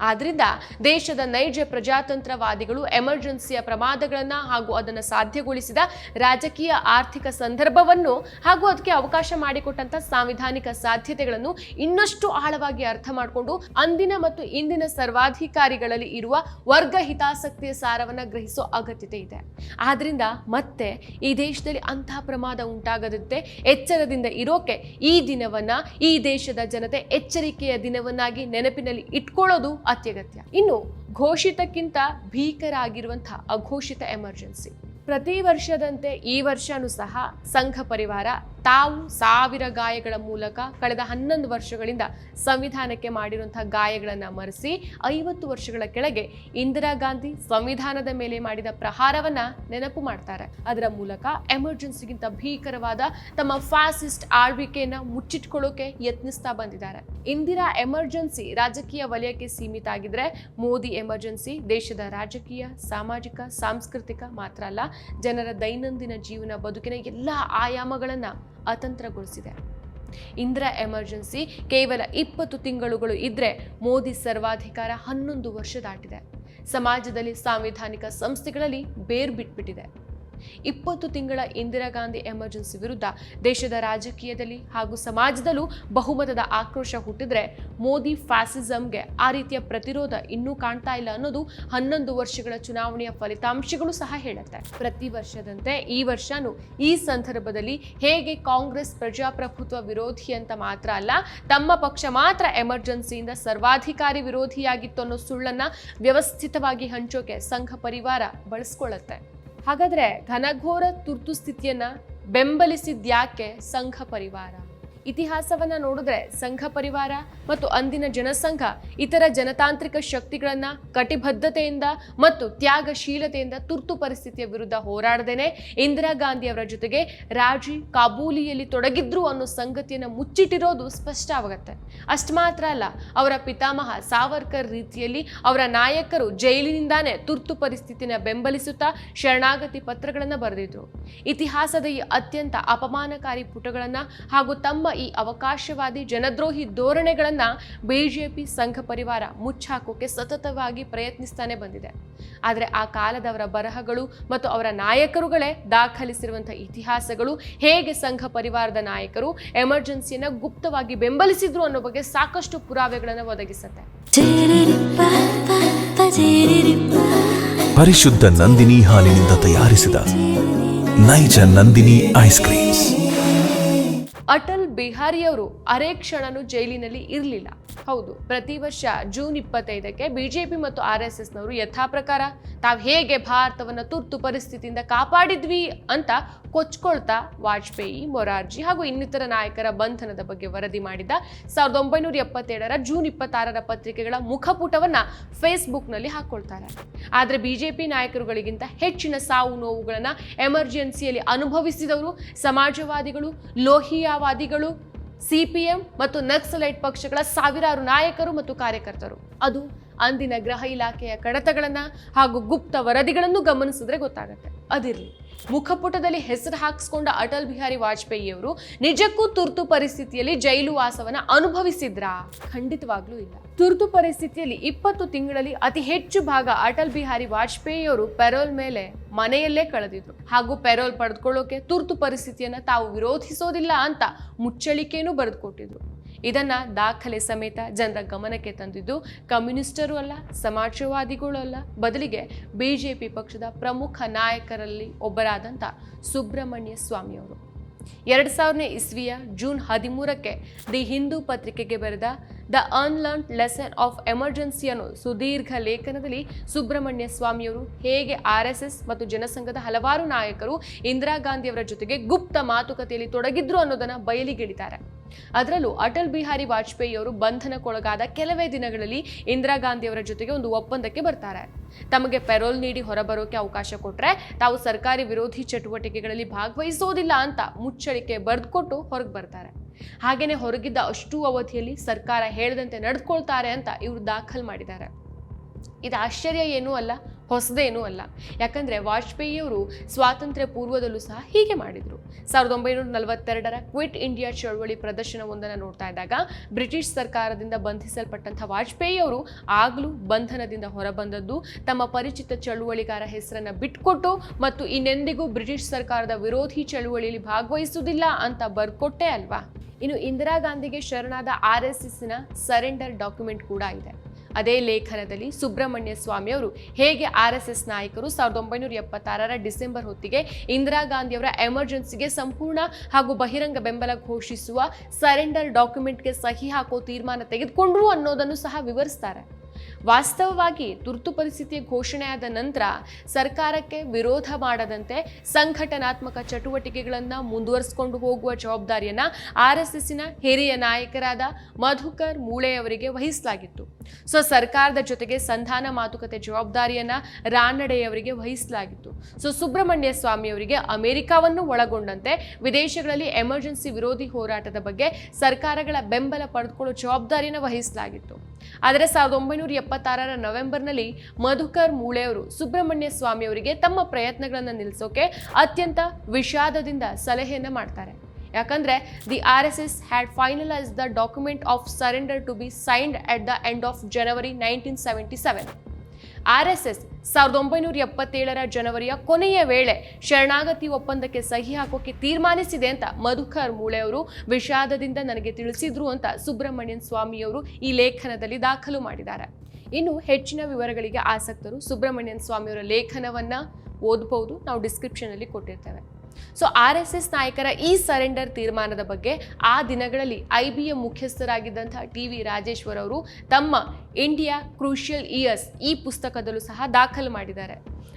ಆದ್ರಿಂದ ದೇಶದ ನೈಜ ಪ್ರಜಾತಂತ್ರವಾದಿಗಳು ಎಮರ್ಜೆನ್ಸಿಯ ಪ್ರಮಾದಗಳನ್ನು ಹಾಗೂ ಅದನ್ನು ಸಾಧ್ಯಗೊಳಿಸಿದ ರಾಜಕೀಯ ಆರ್ಥಿಕ ಸಂದರ್ಭವನ್ನು ಹಾಗೂ ಅದಕ್ಕೆ ಅವಕಾಶ ಮಾಡಿಕೊಟ್ಟಂತ ಸಾಂವಿಧಾನಿಕ ಸಾಧ್ಯತೆಗಳನ್ನು ಇನ್ನಷ್ಟು ಆಳವಾಗಿ ಅರ್ಥ ಮಾಡಿಕೊಂಡು ಅಂದಿನ ಮತ್ತು ಇಂದಿನ ಸರ್ವಾಧಿಕಾರಿಗಳಲ್ಲಿ ಇರುವ ವರ್ಗ ಹಿತಾಸಕ್ತಿಯ ಸಾರವನ್ನು ಗ್ರಹಿಸೋ ಅಗತ್ಯತೆ ಇದೆ. ಆದ್ರಿಂದ ಮತ್ತೆ ಈ ದೇಶದಲ್ಲಿ ಅಂತಹ ಪ್ರಮಾದ ಉಂಟಾಗದಂತೆ ಎಚ್ಚರದಿಂದ ಇರೋಕೆ ಈ ದಿನವನ್ನ ಈ ದೇಶದ ಜನತೆ ಎಚ್ಚರಿಕೆಯ ದಿನವನ್ನಾಗಿ ನೆನಪಿನಲ್ಲಿ ಇಟ್ಕೊಳ್ಳೋದು ಅತ್ಯಗತ್ಯ. ಇನ್ನು ಘೋಷಿತಕ್ಕಿಂತ ಭೀಕರ ಆಗಿರುವಂತಹ ಅಘೋಷಿತ ಎಮರ್ಜೆನ್ಸಿ ಪ್ರತಿ ವರ್ಷದಂತೆ ಈ ವರ್ಷನೂ ಸಹ ಸಂಘ ಪರಿವಾರ ತಾವು ಸಾವಿರ ಗಾಯಗಳ ಮೂಲಕ ಕಳೆದ ಹನ್ನೊಂದು ವರ್ಷಗಳಿಂದ ಸಂವಿಧಾನಕ್ಕೆ ಮಾಡಿರುವಂತಹ ಗಾಯಗಳನ್ನು ಮರೆಸಿ ಐವತ್ತು ವರ್ಷಗಳ ಕೆಳಗೆ ಇಂದಿರಾ ಗಾಂಧಿ ಸಂವಿಧಾನದ ಮೇಲೆ ಮಾಡಿದ ಪ್ರಹಾರವನ್ನ ನೆನಪು ಮಾಡ್ತಾರೆ. ಅದರ ಮೂಲಕ ಎಮರ್ಜೆನ್ಸಿಗಿಂತ ಭೀಕರವಾದ ತಮ್ಮ ಫಾಸಿಸ್ಟ್ ಆಳ್ವಿಕೆಯನ್ನ ಮುಚ್ಚಿಟ್ಕೊಳ್ಳೋಕೆ ಯತ್ನಿಸ್ತಾ ಬಂದಿದ್ದಾರೆ. ಇಂದಿರಾ ಎಮರ್ಜೆನ್ಸಿ ರಾಜಕೀಯ ವಲಯಕ್ಕೆ ಸೀಮಿತ ಆಗಿದ್ರೆ ಮೋದಿ ಎಮರ್ಜೆನ್ಸಿ ದೇಶದ ರಾಜಕೀಯ, ಸಾಮಾಜಿಕ, ಸಾಂಸ್ಕೃತಿಕ ಮಾತ್ರ ಅಲ್ಲ ಜನರ ದೈನಂದಿನ ಜೀವನ ಬದುಕಿನ ಎಲ್ಲ ಆಯಾಮಗಳನ್ನು ಅತಂತ್ರಗೊಳಿಸಿದೆ. ಇಂದಿರಾ ಎಮರ್ಜೆನ್ಸಿ ಕೇವಲ ಇಪ್ಪತ್ತು ತಿಂಗಳುಗಳು ಇದ್ರೆ ಮೋದಿ ಸರ್ವಾಧಿಕಾರ ಹನ್ನೊಂದು ವರ್ಷ ದಾಟಿದೆ. ಸಮಾಜದಲ್ಲಿ ಸಾಂವಿಧಾನಿಕ ಸಂಸ್ಥೆಗಳಲ್ಲಿ ಬೇರ್ ಬಿಟ್ಬಿಟ್ಟಿದೆ. ಇಪ್ಪತ್ತು ತಿಂಗಳ ಇಂದಿರಾ ಗಾಂಧಿ ಎಮರ್ಜೆನ್ಸಿ ವಿರುದ್ಧ ದೇಶದ ರಾಜಕೀಯದಲ್ಲಿ ಹಾಗೂ ಸಮಾಜದಲ್ಲೂ ಬಹುಮತದ ಆಕ್ರೋಶ ಹುಟ್ಟಿದ್ರೆ ಮೋದಿ ಫ್ಯಾಸಿಸಂಗೆ ಆ ರೀತಿಯ ಪ್ರತಿರೋಧ ಇನ್ನೂ ಕಾಣ್ತಾ ಇಲ್ಲ ಅನ್ನೋದು ಹನ್ನೊಂದು ವರ್ಷಗಳ ಚುನಾವಣೆಯ ಫಲಿತಾಂಶಗಳು ಸಹ ಹೇಳುತ್ತೆ. ಪ್ರತಿ ವರ್ಷದಂತೆ ಈ ವರ್ಷನೂ ಈ ಸಂದರ್ಭದಲ್ಲಿ ಹೇಗೆ ಕಾಂಗ್ರೆಸ್ ಪ್ರಜಾಪ್ರಭುತ್ವ ವಿರೋಧಿ ಅಂತ ಮಾತ್ರ ಅಲ್ಲ, ತಮ್ಮ ಪಕ್ಷ ಮಾತ್ರ ಎಮರ್ಜೆನ್ಸಿಯಿಂದ ಸರ್ವಾಧಿಕಾರಿ ವಿರೋಧಿಯಾಗಿತ್ತು ಅನ್ನೋ ಸುಳ್ಳನ್ನ ವ್ಯವಸ್ಥಿತವಾಗಿ ಹಂಚೋಕೆ ಸಂಘ ಪರಿವಾರ ಬಳಸ್ಕೊಳ್ಳುತ್ತೆ. ಹಾಗಾದ್ರೆ ಘನಘೋರ ತುರ್ತು ಸ್ಥಿತಿಯನ್ನ ಬೆಂಬಲಿಸಿದ್ಯಾಕೆ ಸಂಘ ಪರಿವಾರ? ಇತಿಹಾಸವನ್ನ ನೋಡಿದ್ರೆ ಸಂಘ ಪರಿವಾರ ಮತ್ತು ಅಂದಿನ ಜನಸಂಘ, ಇತರ ಜನತಾಂತ್ರಿಕ ಶಕ್ತಿಗಳನ್ನ, ಕಟಿಬದ್ಧತೆಯಿಂದ ಮತ್ತು ತ್ಯಾಗಶೀಲತೆಯಿಂದ ತುರ್ತು ಪರಿಸ್ಥಿತಿಯ ವಿರುದ್ಧ ಹೋರಾಡದೇನೆ ಇಂದಿರಾ ಗಾಂಧಿ ಅವರ ಜೊತೆಗೆ ರಾಜಿ ಕಾಬೂಲಿಯಲ್ಲಿ ತೊಡಗಿದ್ರು ಅನ್ನೋ ಸಂಗತಿಯನ್ನು ಮುಚ್ಚಿಟ್ಟಿರೋದು ಸ್ಪಷ್ಟ ಆಗುತ್ತೆ. ಅಷ್ಟು ಮಾತ್ರ ಅಲ್ಲ, ಅವರ ಪಿತಾಮಹ ಸಾವರ್ಕರ್ ರೀತಿಯಲ್ಲಿ ಅವರ ನಾಯಕರು ಜೈಲಿನಿಂದಾನೇ ತುರ್ತು ಪರಿಸ್ಥಿತಿನ ಬೆಂಬಲಿಸುತ್ತಾ ಶರಣಾಗತಿ ಪತ್ರಗಳನ್ನು ಬರೆದಿದ್ರು. ಇತಿಹಾಸದ ಈ ಅತ್ಯಂತ ಅಪಮಾನಕಾರಿ ಪುಟಗಳನ್ನ ಹಾಗೂ ತಮ್ಮ ಈ ಅವಕಾಶವಾದಿ ಜನದ್ರೋಹಿ ಧೋರಣೆಗಳನ್ನ ಬಿಜೆಪಿ ಸಂಘ ಪರಿವಾರ ಮುಚ್ಚಾಕೋಕೆ ಸತತವಾಗಿ ಪ್ರಯತ್ನಿಸ್ತಾನೆ ಬಂದಿದೆ. ಆದರೆ ಆ ಕಾಲದವರ ಬರಹಗಳು ಮತ್ತು ಅವರ ನಾಯಕರುಗಳೇ ದಾಖಲಿಸಿರುವಂತಹ ಇತಿಹಾಸಗಳು ಹೇಗೆ ಸಂಘ ಪರಿವಾರದ ನಾಯಕರು ಎಮರ್ಜೆನ್ಸಿಯನ್ನ ಗುಪ್ತವಾಗಿ ಬೆಂಬಲಿಸಿದ್ರು ಅನ್ನೋ ಬಗ್ಗೆ ಸಾಕಷ್ಟು ಪುರಾವೆಗಳನ್ನು ಒದಗಿಸುತ್ತೆ. ಪರಿಶುದ್ಧ ನಂದಿನಿ ಹಾಲಿನಿಂದ ತಯಾರಿಸಿದ ನೈಜ ನಂದಿನಿ ಐಸ್ ಕ್ರೀಮ್ ಅಟಲ್ ಬಿಹಾರಿಯವರು ಅರೆ ಕ್ಷಣನೂ ಜೈಲಿನಲ್ಲಿ ಇರಲಿಲ್ಲ. ಹೌದು. ಪ್ರತಿ ವರ್ಷ ಜೂನ್ ಇಪ್ಪತ್ತೈದಕ್ಕೆ ಬಿಜೆಪಿ ಮತ್ತು ಆರ್ ಎಸ್ ಎಸ್ನವರು ಯಥಾ ಪ್ರಕಾರ ತಾವು ಹೇಗೆ ಭಾರತವನ್ನ ತುರ್ತು ಪರಿಸ್ಥಿತಿಯಿಂದ ಕಾಪಾಡಿದ್ವಿ ಅಂತ ಕೊಚ್ಕೊಳ್ತಾ ವಾಜಪೇಯಿ, ಮೊರಾರ್ಜಿ ಹಾಗೂ ಇನ್ನಿತರ ನಾಯಕರ ಬಂಧನದ ಬಗ್ಗೆ ವರದಿ ಮಾಡಿದ ಸಾವಿರದ ಒಂಬೈನೂರ ಎಪ್ಪತ್ತೇಳರ ಜೂನ್ ಇಪ್ಪತ್ತಾರರ ಪತ್ರಿಕೆಗಳ ಮುಖಪುಟವನ್ನ ಫೇಸ್ಬುಕ್ನಲ್ಲಿ ಹಾಕೊಳ್ತಾರೆ. ಆದರೆ ಬಿಜೆಪಿ ನಾಯಕರುಗಳಿಗಿಂತ ಹೆಚ್ಚಿನ ಸಾವು ನೋವುಗಳನ್ನ ಎಮರ್ಜೆನ್ಸಿಯಲ್ಲಿ ಅನುಭವಿಸಿದವರು ಸಮಾಜವಾದಿಗಳು, ಲೋಹಿಯಾವಾದಿಗಳು ಸಿಪಿಎಂ ಮತ್ತು ನಕ್ಸಲೈಟ್ ಪಕ್ಷಗಳ ಸಾವಿರಾರು ನಾಯಕರು ಮತ್ತು ಕಾರ್ಯಕರ್ತರು. ಅದು ಅಂದಿನ ಗೃಹ ಇಲಾಖೆಯ ಕಡತಗಳನ್ನು ಹಾಗೂ ಗುಪ್ತ ವರದಿಗಳನ್ನು ಗಮನಿಸಿದ್ರೆ ಗೊತ್ತಾಗುತ್ತೆ. ಅದಿರಲಿ. ಮುಖಪುಟದಲ್ಲಿ ಹೆಸರು ಹಾಕಿಸ್ಕೊಂಡ ಅಟಲ್ ಬಿಹಾರಿ ವಾಜಪೇಯಿಯವರು ನಿಜಕ್ಕೂ ತುರ್ತು ಪರಿಸ್ಥಿತಿಯಲ್ಲಿ ಜೈಲು ವಾಸವನ್ನು ಅನುಭವಿಸಿದ್ರಾ? ಖಂಡಿತವಾಗ್ಲೂ ಇಲ್ಲ. ತುರ್ತು ಪರಿಸ್ಥಿತಿಯಲ್ಲಿ ಇಪ್ಪತ್ತು ತಿಂಗಳಲ್ಲಿ ಅತಿ ಹೆಚ್ಚು ಭಾಗ ಅಟಲ್ ಬಿಹಾರಿ ವಾಜಪೇಯಿಯವರು ಪೆರೋಲ್ ಮೇಲೆ ಮನೆಯಲ್ಲೇ ಕಳೆದಿದ್ರು. ಹಾಗೂ ಪೆರೋಲ್ ಪಡೆದುಕೊಳ್ಳೋಕೆ ತುರ್ತು ಪರಿಸ್ಥಿತಿಯನ್ನ ತಾವು ವಿರೋಧಿಸೋದಿಲ್ಲ ಅಂತ ಮುಚ್ಚಳಿಕೆಯನ್ನು ಬರೆದುಕೊಟ್ಟಿದ್ರು. ಇದನ್ನ ದಾಖಲೆ ಸಮೇತ ಜನರ ಗಮನಕ್ಕೆ ತಂದಿದ್ದು ಕಮ್ಯುನಿಸ್ಟರು ಅಲ್ಲ, ಸಮಾಜವಾದಿಗಳು ಅಲ್ಲ, ಬದಲಿಗೆ ಬಿಜೆಪಿ ಪಕ್ಷದ ಪ್ರಮುಖ ನಾಯಕರಲ್ಲಿ ಒಬ್ಬರಾದಂಥ ಸುಬ್ರಹ್ಮಣ್ಯ ಸ್ವಾಮಿಯವರು. ಎರಡು ಸಾವಿರನೇ ಇಸ್ವಿಯ ಜೂನ್ ಹದಿಮೂರಕ್ಕೆ ದಿ ಹಿಂದೂ ಪತ್ರಿಕೆಗೆ ಬರೆದ the unlearnt lesson of emergency ಅನ್ನೋ ಸುದೀರ್ಘ ಲೇಖನದಲ್ಲಿ ಸುಬ್ರಹ್ಮಣ್ಯ ಸ್ವಾಮಿಯವರು ಹೇಗೆ ಆರ್ ಎಸ್ ಎಸ್ ಮತ್ತು ಜನಸಂಘದ ಹಲವಾರು ನಾಯಕರು ಇಂದಿರಾ ಗಾಂಧಿಯವರ ಜೊತೆಗೆ ಗುಪ್ತ ಮಾತುಕತೆಯಲ್ಲಿ ತೊಡಗಿದ್ರು ಅನ್ನೋದನ್ನ ಬಯಲಿಗೆಳಿತಾರೆ. ಅದರಲ್ಲೂ ಅಟಲ್ ಬಿಹಾರಿ ವಾಜಪೇಯಿ ಅವರು ಬಂಧನಕ್ಕೊಳಗಾದ ಕೆಲವೇ ದಿನಗಳಲ್ಲಿ ಇಂದಿರಾ ಗಾಂಧಿಯವರ ಜೊತೆಗೆ ಒಂದು ಒಪ್ಪಂದಕ್ಕೆ ಬರ್ತಾರೆ. ತಮಗೆ ಪೆರೋಲ್ ನೀಡಿ ಹೊರಬರೋಕೆ ಅವಕಾಶ ಕೊಟ್ಟರೆ ತಾವು ಸರ್ಕಾರಿ ವಿರೋಧಿ ಚಟುವಟಿಕೆಗಳಲ್ಲಿ ಭಾಗವಹಿಸೋದಿಲ್ಲ ಅಂತ ಮುಚ್ಚಳಿಕೆ ಬರೆದುಕೊಟ್ಟು ಹೊರಗೆ ಬರ್ತಾರೆ. ಹಾಗೇನೆ ಹೊರಗಿದ್ದ ಅಷ್ಟು ಅವಧಿಯಲ್ಲಿ ಸರ್ಕಾರ ಹೇಳದಂತೆ ನಡೆದುಕೊಳ್ತಾರೆ ಅಂತ ಇವರು ದಾಖಲು ಮಾಡಿದ್ದಾರೆ. ಇದು ಆಶ್ಚರ್ಯ ಏನೂ ಅಲ್ಲ ಹೊಸದೇನೂ ಅಲ್ಲ. ಯಾಕಂದ್ರೆ ವಾಜಪೇಯಿಯವರು ಸ್ವಾತಂತ್ರ್ಯ ಪೂರ್ವದಲ್ಲೂ ಸಹ ಹೀಗೆ ಮಾಡಿದ್ರು. ಸಾವಿರದ ಒಂಬೈನೂರ ನಲವತ್ತೆರಡರ ಕ್ವಿಟ್ ಇಂಡಿಯಾ ಚಳವಳಿ ಪ್ರದರ್ಶನವೊಂದನ್ನು ನೋಡ್ತಾ ಇದ್ದಾಗ ಬ್ರಿಟಿಷ್ ಸರ್ಕಾರದಿಂದ ಬಂಧಿಸಲ್ಪಟ್ಟಂಥ ವಾಜಪೇಯಿಯವರು ಆಗಲೂ ಬಂಧನದಿಂದ ಹೊರಬಂದದ್ದು, ತಮ್ಮ ಪರಿಚಿತ ಚಳುವಳಿಗಾರ ಹೆಸರನ್ನು ಬಿಟ್ಕೊಟ್ಟು ಮತ್ತು ಇನ್ನೆಂದಿಗೂ ಬ್ರಿಟಿಷ್ ಸರ್ಕಾರದ ವಿರೋಧಿ ಚಳುವಳಿಯಲ್ಲಿ ಭಾಗವಹಿಸುವುದಿಲ್ಲ ಅಂತ ಬರ್ಕೊಟ್ಟೆ ಅಲ್ವಾ? ಇನ್ನು ಇಂದಿರಾ ಗಾಂಧಿಗೆ ಶರಣಾದ ಆರ್ ಎಸ್ ಎಸ್ನ ಸರೆಂಡರ್ ಡಾಕ್ಯುಮೆಂಟ್ ಕೂಡ ಇದೆ. ಅದೇ ಲೇಖನದಲ್ಲಿ ಸುಬ್ರಹ್ಮಣ್ಯ ಸ್ವಾಮಿ ಅವರು ಹೇಗೆ ಆರ್ ಎಸ್ ಎಸ್ ನಾಯಕರು ಸಾವಿರದ ಒಂಬೈನೂರ ಎಪ್ಪತ್ತಾರರ ಡಿಸೆಂಬರ್ ಹೊತ್ತಿಗೆ ಇಂದಿರಾ ಗಾಂಧಿಯವರ ಎಮರ್ಜೆನ್ಸಿಗೆ ಸಂಪೂರ್ಣ ಹಾಗೂ ಬಹಿರಂಗ ಬೆಂಬಲ ಘೋಷಿಸುವ ಸರೆಂಡರ್ ಡಾಕ್ಯುಮೆಂಟ್ಗೆ ಸಹಿ ಹಾಕೋ ತೀರ್ಮಾನ ತೆಗೆದುಕೊಂಡ್ರು ಅನ್ನೋದನ್ನು ಸಹ ವಿವರಿಸ್ತಾರೆ. ವಾಸ್ತವವಾಗಿ ತುರ್ತು ಪರಿಸ್ಥಿತಿ ಘೋಷಣೆಯಾದ ನಂತರ ಸರ್ಕಾರಕ್ಕೆ ವಿರೋಧ ಮಾಡದಂತೆ ಸಂಘಟನಾತ್ಮಕ ಚಟುವಟಿಕೆಗಳನ್ನು ಮುಂದುವರಿಸಿಕೊಂಡು ಹೋಗುವ ಜವಾಬ್ದಾರಿಯನ್ನು ಆರ್ ಎಸ್ ಎಸ್ಸಿನ ಹಿರಿಯ ನಾಯಕರಾದ ಮಧುಕರ್ ಮೂಳೆಯವರಿಗೆ ವಹಿಸಲಾಗಿತ್ತು. ಸೊ, ಸರ್ಕಾರದ ಜೊತೆಗೆ ಸಂಧಾನ ಮಾತುಕತೆ ಜವಾಬ್ದಾರಿಯನ್ನ ರಾನಡೆಯವರಿಗೆ ವಹಿಸಲಾಗಿತ್ತು. ಸೊ, ಸುಬ್ರಹ್ಮಣ್ಯ ಸ್ವಾಮಿ ಅವರಿಗೆ ಅಮೆರಿಕವನ್ನು ಒಳಗೊಂಡಂತೆ ವಿದೇಶಗಳಲ್ಲಿ ಎಮರ್ಜೆನ್ಸಿ ವಿರೋಧಿ ಹೋರಾಟದ ಬಗ್ಗೆ ಸರ್ಕಾರಗಳ ಬೆಂಬಲ ಪಡೆದುಕೊಳ್ಳುವ ಜವಾಬ್ದಾರಿಯನ್ನು ವಹಿಸಲಾಗಿತ್ತು. ಆದರೆ ಸಾವಿರದ ಒಂಬೈನೂರ ಎಪ್ಪತ್ತಾರರ ನವೆಂಬರ್ನಲ್ಲಿ ಮಧುಕರ್ ಮೂಳೆಯವರು ಸುಬ್ರಹ್ಮಣ್ಯ ಸ್ವಾಮಿ ಅವರಿಗೆ ತಮ್ಮ ಪ್ರಯತ್ನಗಳನ್ನು ನಿಲ್ಲಿಸೋಕೆ ಅತ್ಯಂತ ವಿಷಾದದಿಂದ ಸಲಹೆಯನ್ನು ಮಾಡ್ತಾರೆ. ಯಾಕಂದ್ರೆ the R S S had finalise the document of surrender to be signed at the end of January nineteen seventy seven. R S S ಸಾವಿರದ ಒಂಬೈನೂರ ಎಪ್ಪತ್ತೇಳರ ಜನವರಿಯ ಕೊನೆಯ ವೇಳೆ ಶರಣಾಗತಿ ಒಪ್ಪಂದಕ್ಕೆ ಸಹಿ ಹಾಕೋಕೆ ತೀರ್ಮಾನಿಸಿದೆ ಅಂತ ಮಧುಕರ್ ಮೂಳೆ ಅವರು ವಿಷಾದದಿಂದ ನನಗೆ ತಿಳಿಸಿದ್ರು ಅಂತ ಸುಬ್ರಹ್ಮಣ್ಯನ್ ಸ್ವಾಮಿಯವರು ಈ ಲೇಖನದಲ್ಲಿ ದಾಖಲು ಮಾಡಿದ್ದಾರೆ. ಇನ್ನು ಹೆಚ್ಚಿನ ವಿವರಗಳಿಗೆ ಆಸಕ್ತರು ಸುಬ್ರಹ್ಮಣ್ಯನ್ ಸ್ವಾಮಿಯವರ ಲೇಖನವನ್ನು ಓದಬಹುದು ನಾವು ಡಿಸ್ಕ್ರಿಪ್ಷನಲ್ಲಿ ಕೊಟ್ಟಿರ್ತೇವೆ. ಸೊ ಆರ್ ಎಸ್ ಎಸ್ ನಾಯಕರ ಈ ಸರೆಂಡರ್ ತೀರ್ಮಾನದ ಬಗ್ಗೆ ಆ ದಿನಗಳಲ್ಲಿ ಐ ಬಿ ಎಂ ಮುಖ್ಯಸ್ಥರಾಗಿದ್ದಂತಹ ಟಿ ವಿ ರಾಜೇಶ್ವರ್ ಅವರು ತಮ್ಮ ಇಂಡಿಯಾ ಕ್ರೂಷಿಯಲ್ ಇಯರ್ಸ್ ಈ ಪುಸ್ತಕದಲ್ಲೂ ಸಹ ದಾಖಲು ಮಾಡಿದ್ದಾರೆ.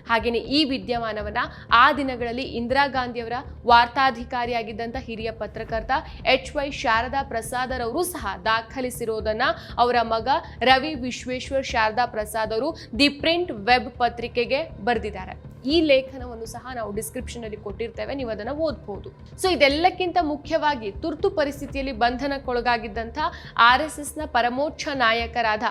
ಹಾಗೆಯೇ ಈ ವಿದ್ಯಮಾನವನ್ನು ಆ ದಿನಗಳಲ್ಲಿ ಇಂದಿರಾ ಗಾಂಧಿಯವರ ವಾರ್ತಾಧಿಕಾರಿಯಾಗಿದ್ದಂಥ ಹಿರಿಯ ಪತ್ರಕರ್ತ ಎಚ್ ವೈ ಶಾರದಾ ಪ್ರಸಾದರವರು ಸಹ ದಾಖಲಿಸಿರೋದನ್ನು ಅವರ ಮಗ ರವಿ ವಿಶ್ವೇಶ್ವರ್ ಶಾರದಾ ಪ್ರಸಾದ್ ಅವರು ದಿ ಪ್ರಿಂಟ್ ವೆಬ್ ಪತ್ರಿಕೆಗೆ ಬರೆದಿದ್ದಾರೆ. ಈ ಲೇಖನವನ್ನು ಸಹ ನಾವು ಡಿಸ್ಕ್ರಿಪ್ಷನ್ ಅಲ್ಲಿ ಕೊಟ್ಟಿರ್ತೇವೆ, ನೀವು ಅದನ್ನು ಓದಬಹುದು ಸೊ ಇದೆಲ್ಲಕ್ಕಿಂತ ಮುಖ್ಯವಾಗಿ ತುರ್ತು ಪರಿಸ್ಥಿತಿಯಲ್ಲಿ ಬಂಧನಕ್ಕೊಳಗಾಗಿದ್ದಂಥ ಆರ್ ಎಸ್ನ ಪರಮೋಚ್ಚ ನಾಯಕರಾದ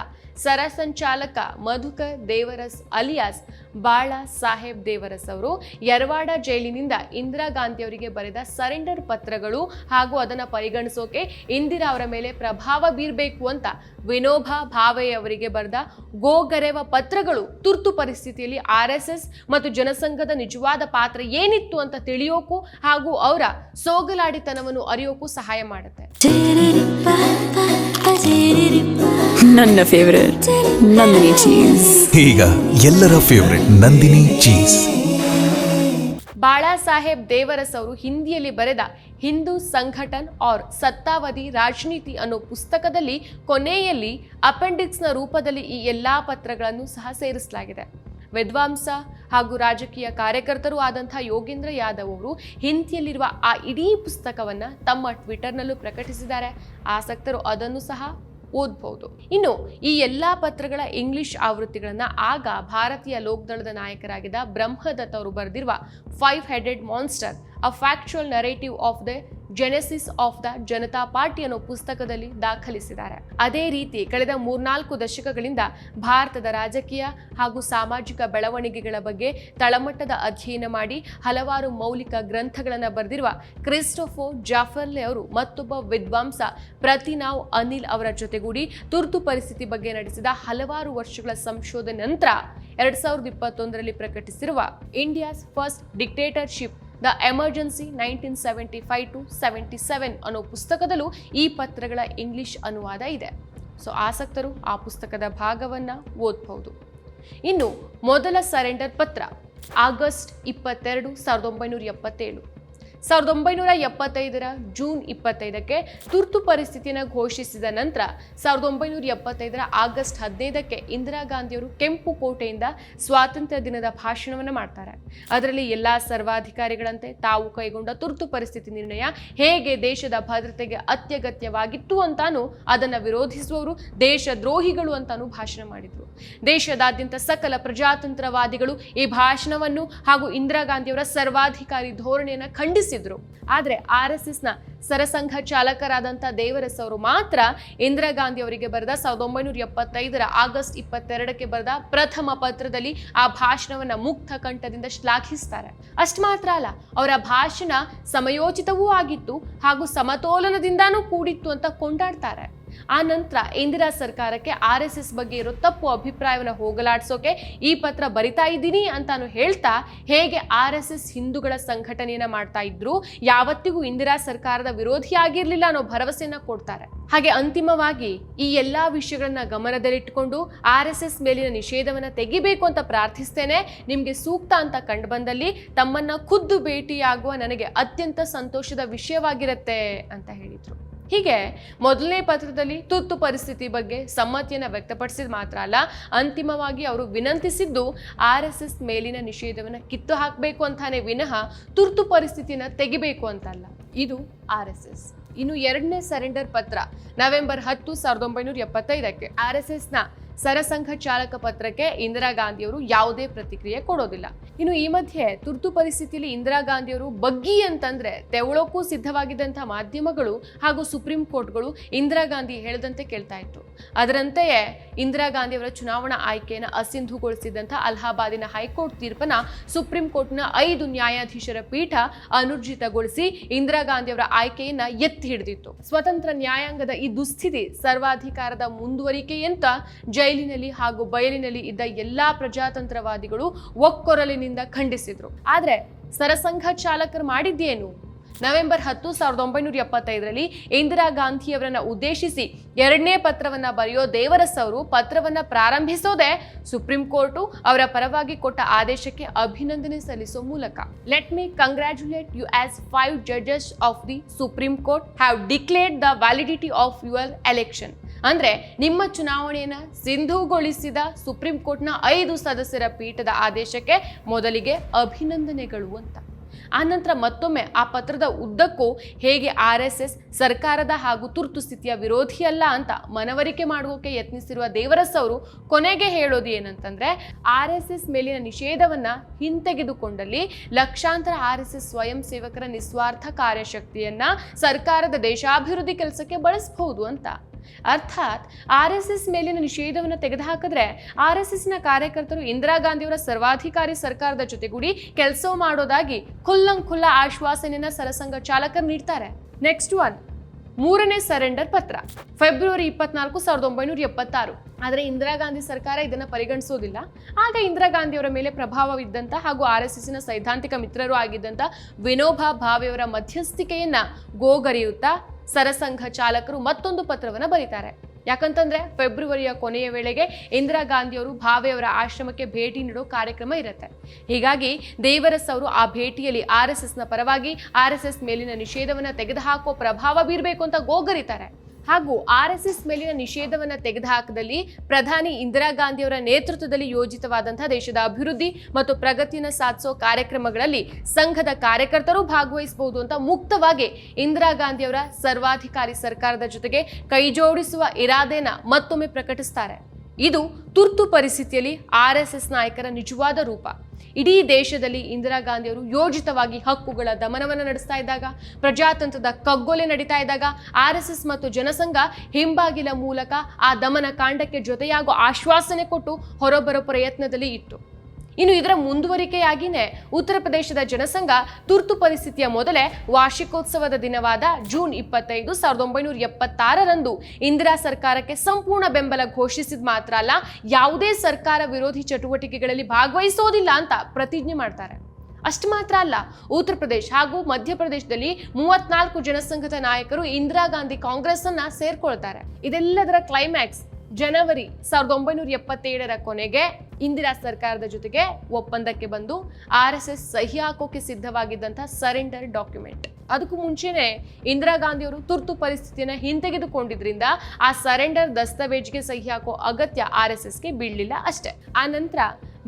ಸರಸಂಚಾಲಕ ಮಧುಕರ್ ದೇವರಸ್ ಅಲಿಯಾಸ್ ಬಾಳ ಸಾಹೇಬ್ ದೇವರಸ್ ಅವರು ಯರವಾಡ ಜೈಲಿನಿಂದ ಇಂದಿರಾ ಗಾಂಧಿ ಅವರಿಗೆ ಬರೆದ ಸರೆಂಡರ್ ಪತ್ರಗಳು ಹಾಗೂ ಅದನ್ನು ಪರಿಗಣಿಸೋಕೆ ಇಂದಿರಾ ಅವರ ಮೇಲೆ ಪ್ರಭಾವ ಬೀರಬೇಕು ಅಂತ ವಿನೋಬಾ ಭಾವೆ ಅವರಿಗೆ ಬರೆದ ಗೋಗರೆವ ಪತ್ರಗಳು ತುರ್ತು ಪರಿಸ್ಥಿತಿಯಲ್ಲಿ ಆರ್ ಎಸ್ ಎಸ್ ಮತ್ತು ಜನಸಂಘದ ನಿಜವಾದ ಪಾತ್ರ ಏನಿತ್ತು ಅಂತ ತಿಳಿಯೋಕು ಹಾಗೂ ಅವರ ಸೋಗಲಾಡಿತನವನ್ನು ಅರಿಯೋಕು ಸಹಾಯ ಮಾಡುತ್ತೆ. ನನ್ನ ಫೇವರೇಟ್ ನಂದಿನಿ ಚೀಸ್ ಈಗ ಎಲ್ಲರ ಫೇವ್ರೆಟ್ ನಂದಿನಿ ಚೀಸ್ ಬಾಳಾ ಸಾಹೇಬ್ ದೇವರಸ್ ಅವರು ಹಿಂದಿಯಲ್ಲಿ ಬರೆದ ಹಿಂದೂ ಸಂಘಟನ್ ಆರ್ ಸತ್ತಾವಧಿ ರಾಜನೀತಿ ಅನ್ನೋ ಪುಸ್ತಕದಲ್ಲಿ ಕೊನೆಯಲ್ಲಿ ಅಪೆಂಡಿಕ್ಸ್ನ ರೂಪದಲ್ಲಿ ಈ ಎಲ್ಲ ಪತ್ರಗಳನ್ನು ಸಹ ಸೇರಿಸಲಾಗಿದೆ. ವಿದ್ವಾಂಸ ಹಾಗೂ ರಾಜಕೀಯ ಕಾರ್ಯಕರ್ತರು ಆದಂಥ ಯೋಗೇಂದ್ರ ಯಾದವ್ ಅವರು ಹಿಂದಿಯಲ್ಲಿರುವ ಆ ಇಡೀ ಪುಸ್ತಕವನ್ನ ತಮ್ಮ ಟ್ವಿಟರ್ನಲ್ಲೂ ಪ್ರಕಟಿಸಿದ್ದಾರೆ. ಆಸಕ್ತರು ಅದನ್ನು ಸಹ ಓದ್ಬಹುದು. ಇನ್ನು ಈ ಎಲ್ಲಾ ಪತ್ರಗಳ ಇಂಗ್ಲಿಷ್ ಆವೃತ್ತಿಗಳನ್ನು ಆಗ ಭಾರತೀಯ ಲೋಕದಳದ ನಾಯಕರಾಗಿದ್ದ ಬ್ರಹ್ಮದತ್ ಅವರು ಬರೆದಿರುವ five headed monster a factual narrative of the genesis of the Janata party ಅನ್ನೋ ಪುಸ್ತಕದಲ್ಲಿ ದಾಖಲಿಸಿದ್ದಾರೆ. ಅದೇ ರೀತಿ ಕಳೆದ ಮೂರ್ನಾಲ್ಕು ದಶಕಗಳಿಂದ ಭಾರತದ ರಾಜಕೀಯ ಹಾಗೂ ಸಾಮಾಜಿಕ ಬೆಳವಣಿಗೆಗಳ ಬಗ್ಗೆ ತಳಮಟ್ಟದ ಅಧ್ಯಯನ ಮಾಡಿ ಹಲವಾರು ಮೌಲಿಕ ಗ್ರಂಥಗಳನ್ನು ಬರೆದಿರುವ ಕ್ರಿಸ್ಟೋಫೋ ಜಾಫರ್ಲೆ ಅವರು ಮತ್ತೊಬ್ಬ ವಿದ್ವಾಂಸ ಪ್ರತಿನಾವ್ ಅನಿಲ್ ಅವರ ಜೊತೆಗೂಡಿ ತುರ್ತು ಪರಿಸ್ಥಿತಿ ಬಗ್ಗೆ ನಡೆಸಿದ ಹಲವಾರು ವರ್ಷಗಳ ಸಂಶೋಧನೆ ನಂತರ ಎರಡ್ ಸಾವಿರದ ಇಪ್ಪತ್ತೊಂದರಲ್ಲಿ ಪ್ರಕಟಿಸಿರುವ India's first dictatorship the emergency nineteen seventy five to seventy seven ಅನ್ನೋ ಪುಸ್ತಕದಲ್ಲೂ ಈ ಪತ್ರಗಳ ಇಂಗ್ಲಿಷ್ ಅನುವಾದ ಇದೆ. ಸೊ ಆಸಕ್ತರು ಆ ಪುಸ್ತಕದ ಭಾಗವನ್ನು ಓದಬಹುದು. ಇನ್ನು ಮೊದಲ ಸರೆಂಡರ್ ಪತ್ರ ಆಗಸ್ಟ್ ಇಪ್ಪತ್ತೆರಡು ಸಾವಿರದ ಒಂಬೈನೂರ ಎಪ್ಪತ್ತೇಳು. ಸಾವಿರದ ಒಂಬೈನೂರ ಎಪ್ಪತ್ತೈದರ ಜೂನ್ ಇಪ್ಪತ್ತೈದಕ್ಕೆ ತುರ್ತು ಪರಿಸ್ಥಿತಿಯನ್ನು ಘೋಷಿಸಿದ ನಂತರ ಸಾವಿರದ ಒಂಬೈನೂರ ಎಪ್ಪತ್ತೈದರ ಆಗಸ್ಟ್ ಹದಿನೈದಕ್ಕೆ ಇಂದಿರಾ ಗಾಂಧಿಯವರು ಕೆಂಪು ಕೋಟೆಯಿಂದ ಸ್ವಾತಂತ್ರ್ಯ ದಿನದ ಭಾಷಣವನ್ನು ಮಾಡ್ತಾರೆ. ಅದರಲ್ಲಿ ಎಲ್ಲ ಸರ್ವಾಧಿಕಾರಿಗಳಂತೆ ತಾವು ಕೈಗೊಂಡ ತುರ್ತು ಪರಿಸ್ಥಿತಿ ನಿರ್ಣಯ ಹೇಗೆ ದೇಶದ ಭದ್ರತೆಗೆ ಅತ್ಯಗತ್ಯವಾಗಿತ್ತು ಅಂತಾನು ಅದನ್ನು ವಿರೋಧಿಸುವವರು ದೇಶದ್ರೋಹಿಗಳು ಅಂತಾನು ಭಾಷಣ ಮಾಡಿದ್ರು. ದೇಶದಾದ್ಯಂತ ಸಕಲ ಪ್ರಜಾತಂತ್ರವಾದಿಗಳು ಈ ಭಾಷಣವನ್ನು ಹಾಗೂ ಇಂದಿರಾ ಗಾಂಧಿಯವರ ಸರ್ವಾಧಿಕಾರಿ ಧೋರಣೆಯನ್ನು ಖಂಡಿಸಿದ್ರು ಆದರೆ ಆರ್ ಎಸ್ ಎಸ್ನ ಸರಸಂಘ ಚಾಲಕರಾದಂಥ ದೇವರಸ್ ಅವರು ಮಾತ್ರ ಇಂದಿರಾ ಗಾಂಧಿ ಅವರಿಗೆ ಬರೆದ ಸಾವಿರದ ಒಂಬೈನೂರ ಎಪ್ಪತ್ತೈದರ ಆಗಸ್ಟ್ ಇಪ್ಪತ್ತೆರಡಕ್ಕೆ ಬರೆದ ಪ್ರಥಮ ಪತ್ರದಲ್ಲಿ ಆ ಭಾಷಣವನ್ನ ಮುಕ್ತ ಕಂಠದಿಂದ ಶ್ಲಾಘಿಸ್ತಾರೆ. ಅಷ್ಟು ಮಾತ್ರ ಅಲ್ಲ, ಅವರ ಭಾಷಣ ಸಮಯೋಚಿತವೂ ಆಗಿತ್ತು ಹಾಗೂ ಸಮತೋಲನದಿಂದಾನೂ ಕೂಡಿತ್ತು ಅಂತ ಕೊಂಡಾಡ್ತಾರೆ. ಆ ನಂತರ ಇಂದಿರಾ ಸರ್ಕಾರಕ್ಕೆ ಆರ್ ಎಸ್ ಬಗ್ಗೆ ಇರೋ ತಪ್ಪು ಅಭಿಪ್ರಾಯವನ್ನು ಹೋಗಲಾಡಿಸೋಕೆ ಈ ಪತ್ರ ಬರಿತಾ ಇದ್ದೀನಿ ಅಂತಾನು ಹೇಳ್ತಾ ಹೇಗೆ ಆರ್ ಎಸ್ ಎಸ್ ಹಿಂದೂಗಳ ಸಂಘಟನೆಯನ್ನ ಮಾಡ್ತಾ ಇದ್ರು, ಯಾವತ್ತಿಗೂ ಇಂದಿರಾ ಸರ್ಕಾರದ ವಿರೋಧಿಯಾಗಿರ್ಲಿಲ್ಲ ಅನ್ನೋ ಭರವಸೆಯನ್ನ ಕೊಡ್ತಾರೆ. ಹಾಗೆ ಅಂತಿಮವಾಗಿ ಈ ಎಲ್ಲಾ ವಿಷಯಗಳನ್ನ ಗಮನದಲ್ಲಿಟ್ಟುಕೊಂಡು ಆರ್ ಎಸ್ ಎಸ್ ಮೇಲಿನ ನಿಷೇಧವನ್ನ ತೆಗಿಬೇಕು ಅಂತ ಪ್ರಾರ್ಥಿಸ್ತೇನೆ. ನಿಮ್ಗೆ ಸೂಕ್ತ ಅಂತ ಕಂಡು ಬಂದಲ್ಲಿ ತಮ್ಮನ್ನ ಖುದ್ದು ಭೇಟಿಯಾಗುವ ನನಗೆ ಅತ್ಯಂತ ಸಂತೋಷದ ವಿಷಯವಾಗಿರುತ್ತೆ ಅಂತ ಹೇಳಿದ್ರು. ಹೀಗೆ ಮೊದಲನೇ ಪತ್ರದಲ್ಲಿ ತುರ್ತು ಪರಿಸ್ಥಿತಿ ಬಗ್ಗೆ ಸಮ್ಮತಿಯನ್ನು ವ್ಯಕ್ತಪಡಿಸಿದ ಮಾತ್ರ ಅಲ್ಲ, ಅಂತಿಮವಾಗಿ ಅವರು ವಿನಂತಿಸಿದ್ದು ಆರ್ ಎಸ್ ಎಸ್ ಮೇಲಿನ ನಿಷೇಧವನ್ನು ಕಿತ್ತು ಹಾಕಬೇಕು ಅಂತಾನೆ ವಿನಃ ತುರ್ತು ಪರಿಸ್ಥಿತಿನ ತೆಗಿಬೇಕು ಅಂತಲ್ಲ. ಇದು ಆರ್ ಎಸ್ ಎಸ್. ಇನ್ನು ಎರಡನೇ ಸರೆಂಡರ್ ಪತ್ರ ನವೆಂಬರ್ ಹತ್ತು ಸಾವಿರದ ಒಂಬೈನೂರ ಎಪ್ಪತ್ತೈದಕ್ಕೆ ಆರ್ ಎಸ್ ಎಸ್ನ ಸರಸಂಘ ಚಾಲಕ ಪತ್ರಕ್ಕೆ ಇಂದಿರಾ ಗಾಂಧಿಯವರು ಯಾವುದೇ ಪ್ರತಿಕ್ರಿಯೆ ಕೊಡೋದಿಲ್ಲ. ಇನ್ನು ಈ ಮಧ್ಯೆ ತುರ್ತು ಪರಿಸ್ಥಿತಿಯಲ್ಲಿ ಇಂದಿರಾ ಗಾಂಧಿಯವರು ಬಗ್ಗಿ ಅಂತಂದ್ರೆ ತೆವಳೋಕ್ಕೂ ಸಿದ್ಧವಾಗಿದ್ದಂತಹ ಮಾಧ್ಯಮಗಳು ಹಾಗೂ ಸುಪ್ರೀಂ ಕೋರ್ಟ್ಗಳು ಇಂದಿರಾ ಗಾಂಧಿ ಹೇಳದಂತೆ ಕೇಳ್ತಾ ಇತ್ತು ಅದರಂತೆಯೇ ಇಂದಿರಾ ಗಾಂಧಿಯವರ ಚುನಾವಣಾ ಆಯ್ಕೆಯನ್ನು ಅಸಿಂಧುಗೊಳಿಸಿದಂತಹ ಅಲಹಾಬಾದಿನ ಹೈಕೋರ್ಟ್ ತೀರ್ಪನ್ನ ಸುಪ್ರೀಂ ಕೋರ್ಟ್ನ ಐದು ನ್ಯಾಯಾಧೀಶರ ಪೀಠ ಅನುರ್ಜಿತಗೊಳಿಸಿ ಇಂದಿರಾ ಗಾಂಧಿಯವರ ಆಯ್ಕೆಯನ್ನ ಎತ್ತಿ ಹಿಡಿದಿತ್ತು. ಸ್ವತಂತ್ರ ನ್ಯಾಯಾಂಗದ ಈ ದುಸ್ಥಿತಿ ಸರ್ವಾಧಿಕಾರದ ಮುಂದುವರಿಕೆಯಂತ ಜೈಲಿನಲ್ಲಿ ಹಾಗೂ ಬಯಲಿನಲ್ಲಿ ಇದ್ದ ಎಲ್ಲಾ ಪ್ರಜಾತಂತ್ರವಾದಿಗಳು ಒಕ್ಕೊರಲಿನಿಂದ ಖಂಡಿಸಿದ್ರು. ಆದ್ರೆ ಸರಸಂಘ ಚಾಲಕರು ಮಾಡಿದ್ದೇನು? ನವೆಂಬರ್ ಹತ್ತು ಸಾವಿರದ ಒಂಬೈನೂರ ಎಪ್ಪತ್ತೈದರಲ್ಲಿ ಇಂದಿರಾ ಗಾಂಧಿಯವರನ್ನ ಉದ್ದೇಶಿಸಿ ಎರಡನೇ ಪತ್ರವನ್ನ ಬರೆಯೋ ದೇವರಸ್ ಅವರು ಪತ್ರವನ್ನ ಪ್ರಾರಂಭಿಸೋದೇ ಸುಪ್ರೀಂ ಕೋರ್ಟು ಅವರ ಪರವಾಗಿ ಕೊಟ್ಟ ಆದೇಶಕ್ಕೆ ಅಭಿನಂದನೆ ಸಲ್ಲಿಸೋ ಮೂಲಕ. Let me congratulate you as five judges of the supreme court have declared the validity of your election ಅಂದ್ರೆ ನಿಮ್ಮ ಚುನಾವಣೆಯನ್ನು ಸಿಂಧುಗೊಳಿಸಿದ ಸುಪ್ರೀಂ ಕೋರ್ಟ್ನ ಐದು ಸದಸ್ಯರ ಪೀಠದ ಆದೇಶಕ್ಕೆ ಮೊದಲಿಗೆ ಅಭಿನಂದನೆಗಳು ಅಂತ. ಆ ನಂತರ ಮತ್ತೊಮ್ಮೆ ಆ ಪತ್ರದ ಉದ್ದಕ್ಕೂ ಹೇಗೆ ಆರ್ ಎಸ್ ಎಸ್ ಸರ್ಕಾರದ ಹಾಗೂ ತುರ್ತು ಸ್ಥಿತಿಯ ವಿರೋಧಿ ಅಲ್ಲ ಅಂತ ಮನವರಿಕೆ ಮಾಡುವಕ್ಕೆ ಯತ್ನಿಸಿರುವ ದೇವರಸ್ ಅವರು ಕೊನೆಗೆ ಹೇಳೋದು ಏನಂತಂದ್ರೆ, ಆರ್ ಎಸ್ ಎಸ್ ಮೇಲಿನ ನಿಷೇಧವನ್ನ ಹಿಂತೆಗೆದುಕೊಂಡಲ್ಲಿ ಲಕ್ಷಾಂತರ ಆರ್ ಎಸ್ ಎಸ್ ಸ್ವಯಂ ಸೇವಕರ ನಿಸ್ವಾರ್ಥ ಕಾರ್ಯಶಕ್ತಿಯನ್ನ ಸರ್ಕಾರದ ದೇಶಾಭಿವೃದ್ಧಿ ಕೆಲಸಕ್ಕೆ ಬಳಸಬಹುದು ಅಂತ. ಅರ್ಥಾತ್ ಆರ್ ಎಸ್ ಎಸ್ ಮೇಲಿನ ನಿಷೇಧವನ್ನು ತೆಗೆದುಹಾಕಿದ್ರೆ ಆರ್ ಎಸ್ ಎಸ್ನ ಕಾರ್ಯಕರ್ತರು ಇಂದಿರಾ ಗಾಂಧಿಯವರ ಸರ್ವಾಧಿಕಾರಿ ಸರ್ಕಾರದ ಜೊತೆಗೂಡಿ ಕೆಲಸ ಮಾಡೋದಾಗಿ ಖುಲ್ಲಂಖುಲ್ಲ ಆಶ್ವಾಸನೆಯನ್ನ ಸರಸಂಘ ಚಾಲಕರು ನೀಡ್ತಾರೆ. ನೆಕ್ಸ್ಟ್ ಒನ್ ಮೂರನೇ ಸರೆಂಡರ್ ಪತ್ರ. ಫೆಬ್ರವರಿ ಇಪ್ಪತ್ನಾಲ್ಕು, ಸಾವಿರದ ಒಂಬೈನೂರ ಎಪ್ಪತ್ತಾರು. ಆದರೆ ಇಂದಿರಾ ಗಾಂಧಿ ಸರ್ಕಾರ ಇದನ್ನು ಪರಿಗಣಿಸೋದಿಲ್ಲ. ಆಗ ಇಂದಿರಾ ಗಾಂಧಿಯವರ ಮೇಲೆ ಪ್ರಭಾವವಿದ್ದಂಥ ಹಾಗೂ ಆರ್ ಎಸ್ ಎಸ್ನ ಸೈದ್ಧಾಂತಿಕ ಮಿತ್ರರು ಆಗಿದ್ದಂಥ ವಿನೋಬಾ ಭಾವೆಯವರ ಮಧ್ಯಸ್ಥಿಕೆಯನ್ನ ಗೋಗರಿಯುತ್ತಾ ಸರಸಂಘ ಚಾಲಕರು ಮತ್ತೊಂದು ಪತ್ರವನ್ನು ಬರೀತಾರೆ. ಯಾಕಂತಂದ್ರೆ ಫೆಬ್ರವರಿಯ ಕೊನೆಯ ವೇಳೆಗೆ ಇಂದಿರಾ ಗಾಂಧಿಯವರು ಭಾವೆಯವರ ಆಶ್ರಮಕ್ಕೆ ಭೇಟಿ ನೀಡೋ ಕಾರ್ಯಕ್ರಮ ಇರುತ್ತೆ. ಹೀಗಾಗಿ ದೇವರಸ್ ಅವರು ಆ ಭೇಟಿಯಲ್ಲಿ ಆರ್ ಎಸ್ ಎಸ್ನ ಪರವಾಗಿ ಆರ್ ಎಸ್ ಎಸ್ ಮೇಲಿನ ನಿಷೇಧವನ್ನು ತೆಗೆದುಹಾಕೋ ಪ್ರಭಾವ ಬೀರಬೇಕು ಅಂತ ಗೋಗರಿತಾರೆ. ಹಾಗೂ ಆರ್ ಎಸ್ ಎಸ್ ಮೇಲಿನ ನಿಷೇಧವನ್ನ ತೆಗೆದುಹಾಕದಲ್ಲಿ ಪ್ರಧಾನಿ ಇಂದಿರಾ ಗಾಂಧಿಯವರ ನೇತೃತ್ವದಲ್ಲಿ ಯೋಜಿತವಾದಂತಹ ದೇಶದ ಅಭಿವೃದ್ಧಿ ಮತ್ತು ಪ್ರಗತಿಯನ್ನು ಸಾಧಿಸೋ ಕಾರ್ಯಕ್ರಮಗಳಲ್ಲಿ ಸಂಘದ ಕಾರ್ಯಕರ್ತರು ಭಾಗವಹಿಸಬಹುದು ಅಂತ ಮುಕ್ತವಾಗಿ ಇಂದಿರಾ ಗಾಂಧಿಯವರ ಸರ್ವಾಧಿಕಾರಿ ಸರ್ಕಾರದ ಜೊತೆಗೆ ಕೈಜೋಡಿಸುವ ಇರಾದೆನ ಮತ್ತೊಮ್ಮೆ ಪ್ರಕಟಿಸ್ತಾರೆ. ಇದು ತುರ್ತು ಪರಿಸ್ಥಿತಿಯಲ್ಲಿ ಆರ್ ಎಸ್ ಎಸ್ ನಾಯಕರ ನಿಜವಾದ ರೂಪ. ಇಡೀ ದೇಶದಲ್ಲಿ ಇಂದಿರಾ ಗಾಂಧಿಯವರು ಯೋಜಿತವಾಗಿ ಹಕ್ಕುಗಳ ದಮನವನ್ನು ನಡೆಸ್ತಾ ಇದ್ದಾಗ, ಪ್ರಜಾತಂತ್ರದ ಕಗ್ಗೊಲೆ ನಡೀತಾ ಇದ್ದಾಗ, ಆರ್ ಎಸ್ ಎಸ್ ಮತ್ತು ಜನಸಂಘ ಹಿಂಬಾಗಿಲ ಮೂಲಕ ಆ ದಮನ ಕಾಂಡಕ್ಕೆ ಜೊತೆಯಾಗುವ ಆಶ್ವಾಸನೆ ಕೊಟ್ಟು ಹೊರಬರೋ ಪ್ರಯತ್ನದಲ್ಲಿ ಇತ್ತು. ಇನ್ನು ಇದರ ಮುಂದುವರಿಕೆಯಾಗಿನೇ ಉತ್ತರ ಪ್ರದೇಶದ ಜನಸಂಘ ತುರ್ತು ಪರಿಸ್ಥಿತಿಯ ಮೊದಲೇ ವಾರ್ಷಿಕೋತ್ಸವದ ದಿನವಾದ ಜೂನ್ ಇಪ್ಪತ್ತೈದು ಸಾವಿರದ ಒಂಬೈನೂರ ಎಪ್ಪತ್ತಾರರಂದು ಇಂದಿರಾ ಸರ್ಕಾರಕ್ಕೆ ಸಂಪೂರ್ಣ ಬೆಂಬಲ ಘೋಷಿಸಿದ ಮಾತ್ರ ಅಲ್ಲ, ಯಾವುದೇ ಸರ್ಕಾರ ವಿರೋಧಿ ಚಟುವಟಿಕೆಗಳಲ್ಲಿ ಭಾಗವಹಿಸೋದಿಲ್ಲ ಅಂತ ಪ್ರತಿಜ್ಞೆ ಮಾಡ್ತಾರೆ. ಅಷ್ಟು ಮಾತ್ರ ಅಲ್ಲ, ಉತ್ತರ ಪ್ರದೇಶ ಹಾಗೂ ಮಧ್ಯಪ್ರದೇಶದಲ್ಲಿ ಮೂವತ್ನಾಲ್ಕು ಜನಸಂಘದ ನಾಯಕರು ಇಂದಿರಾ ಗಾಂಧಿ ಕಾಂಗ್ರೆಸ್ ಅನ್ನ ಸೇರ್ಕೊಳ್ತಾರೆ. ಇದೆಲ್ಲದರ ಕ್ಲೈಮ್ಯಾಕ್ಸ್ ಜನವರಿ ಸಾವಿರದ ಒಂಬೈನೂರ ಎಪ್ಪತ್ತೇಳರ ಕೊನೆಗೆ ಇಂದಿರಾ ಸರ್ಕಾರದ ಜೊತೆಗೆ ಒಪ್ಪಂದಕ್ಕೆ ಬಂದು ಆರ್ ಎಸ್ ಎಸ್ ಸಹಿ ಹಾಕೋಕೆ ಸಿದ್ಧವಾಗಿದ್ದಂತಹ ಸರೆಂಡರ್ ಡಾಕ್ಯುಮೆಂಟ್ ಅದಕ್ಕೂ ಮುಂಚೆನೆ ಇಂದಿರಾ ಗಾಂಧಿಯವರು ತುರ್ತು ಪರಿಸ್ಥಿತಿಯನ್ನು ಹಿಂತೆಗೆದುಕೊಂಡಿದ್ರಿಂದ ಆ ಸರೆಂಡರ್ ದಸ್ತಾವೇಜ್ಗೆ ಸಹಿ ಹಾಕೋ ಅಗತ್ಯ ಆರ್ ಎಸ್ ಎಸ್ಗೆ ಬೀಳಲಿಲ್ಲ ಅಷ್ಟೇ. ಆ ನಂತರ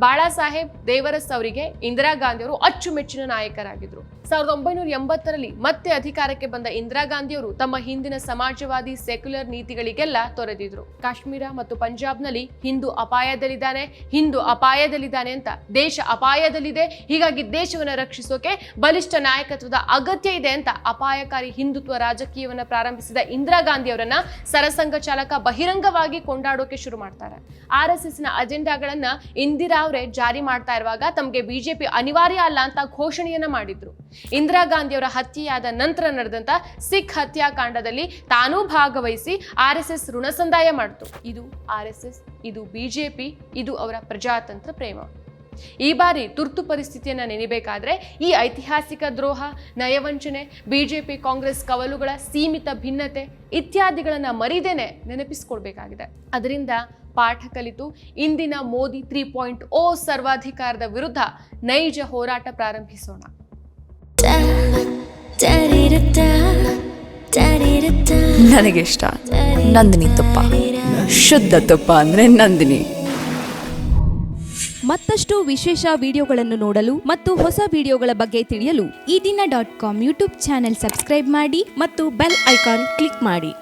ಬಾಳಾ ಸಾಹೇಬ್ ದೇವರಸ್ ಅವರಿಗೆ ಇಂದಿರಾ ಗಾಂಧಿಯವರು ಅಚ್ಚುಮೆಚ್ಚಿನ ನಾಯಕರಾಗಿದ್ರು. ಸಾವಿರದ ಒಂಬೈನೂರ ಎಂಬತ್ತರಲ್ಲಿ ಮತ್ತೆ ಅಧಿಕಾರಕ್ಕೆ ಬಂದ ಇಂದಿರಾ ಗಾಂಧಿಯವರು ತಮ್ಮ ಹಿಂದಿನ ಸಮಾಜವಾದಿ ಸೆಕ್ಯುಲರ್ ನೀತಿಗಳಿಗೆಲ್ಲ ತೊರೆದಿದ್ರು. ಕಾಶ್ಮೀರ ಮತ್ತು ಪಂಜಾಬ್ನಲ್ಲಿ ಹಿಂದೂ ಅಪಾಯದಲ್ಲಿದ್ದಾನೆ ಹಿಂದೂ ಅಪಾಯದಲ್ಲಿದ್ದಾನೆ ಅಂತ ದೇಶ ಅಪಾಯದಲ್ಲಿದೆ, ಹೀಗಾಗಿ ದೇಶವನ್ನು ರಕ್ಷಿಸೋಕೆ ಬಲಿಷ್ಠ ನಾಯಕತ್ವದ ಅಗತ್ಯ ಇದೆ ಅಂತ ಅಪಾಯಕಾರಿ ಹಿಂದುತ್ವ ರಾಜಕೀಯವನ್ನ ಪ್ರಾರಂಭಿಸಿದ ಇಂದಿರಾ ಗಾಂಧಿ ಅವರನ್ನ ಸರಸಂಘ ಚಾಲಕ ಬಹಿರಂಗವಾಗಿ ಕೊಂಡಾಡೋಕೆ ಶುರು ಮಾಡ್ತಾರೆ. ಆರ್ ಎಸ್ ಎಸ್ನ ಅಜೆಂಡಾಗಳನ್ನ ಇಂದಿರಾ ಅವರೇ ಜಾರಿ ಮಾಡ್ತಾ ಇರುವಾಗ ತಮಗೆ ಬಿಜೆಪಿ ಅನಿವಾರ್ಯ ಅಲ್ಲ ಅಂತ ಘೋಷಣೆಯನ್ನ ಮಾಡಿದ್ರು. ಇಂದಿರಾ ಗಾಂಧಿಯವರ ಹತ್ಯೆಯಾದ ನಂತರ ನಡೆದಂತ ಸಿಖ್ ಹತ್ಯಾಕಾಂಡದಲ್ಲಿ ತಾನೂ ಭಾಗವಹಿಸಿ ಆರ್ ಎಸ್ ಎಸ್ ಋಣ ಸಂದಾಯ ಮಾಡಿತು. ಇದು ಆರ್ ಎಸ್ ಎಸ್, ಇದು ಬಿಜೆಪಿ ಇದು ಅವರ ಪ್ರಜಾತಂತ್ರ ಪ್ರೇಮ. ಈ ಬಾರಿ ತುರ್ತು ಪರಿಸ್ಥಿತಿಯನ್ನ ನೆನೆಬೇಕಾದ್ರೆ ಈ ಐತಿಹಾಸಿಕ ದ್ರೋಹ, ನಯವಂಚನೆ ಬಿಜೆಪಿ ಕಾಂಗ್ರೆಸ್ ಕವಲುಗಳ ಸೀಮಿತ ಭಿನ್ನತೆ ಇತ್ಯಾದಿಗಳನ್ನ ಮರಿದೇನೆ ನೆನಪಿಸ್ಕೊಳ್ಬೇಕಾಗಿದೆ ಅದರಿಂದ ಪಾಠ ಕಲಿತು ಇಂದಿನ ಮೋದಿ ತ್ರೀ ಪಾಯಿಂಟ್ ಓ ಸರ್ವಾಧಿಕಾರದ ವಿರುದ್ಧ ನೈಜ ಹೋರಾಟ ಪ್ರಾರಂಭಿಸೋಣ. ನನಗಿಷ್ಟ. ನಂದಿನಿ ತುಪ್ಪ. ಶುದ್ಧ ತುಪ್ಪ ಅಂದರೆ ನಂದಿನಿ. ಮತ್ತಷ್ಟು ವಿಶೇಷ ವಿಡಿಯೋಗಳನ್ನು ನೋಡಲು ಮತ್ತು ಹೊಸ ವಿಡಿಯೋಗಳ ಬಗ್ಗೆ ತಿಳಿಯಲು ಈ ದಿನ dot com YouTube channel subscribe ಮಾಡಿ ಮತ್ತು ಬೆಲ್ ಐಕಾನ್ ಕ್ಲಿಕ್ ಮಾಡಿ.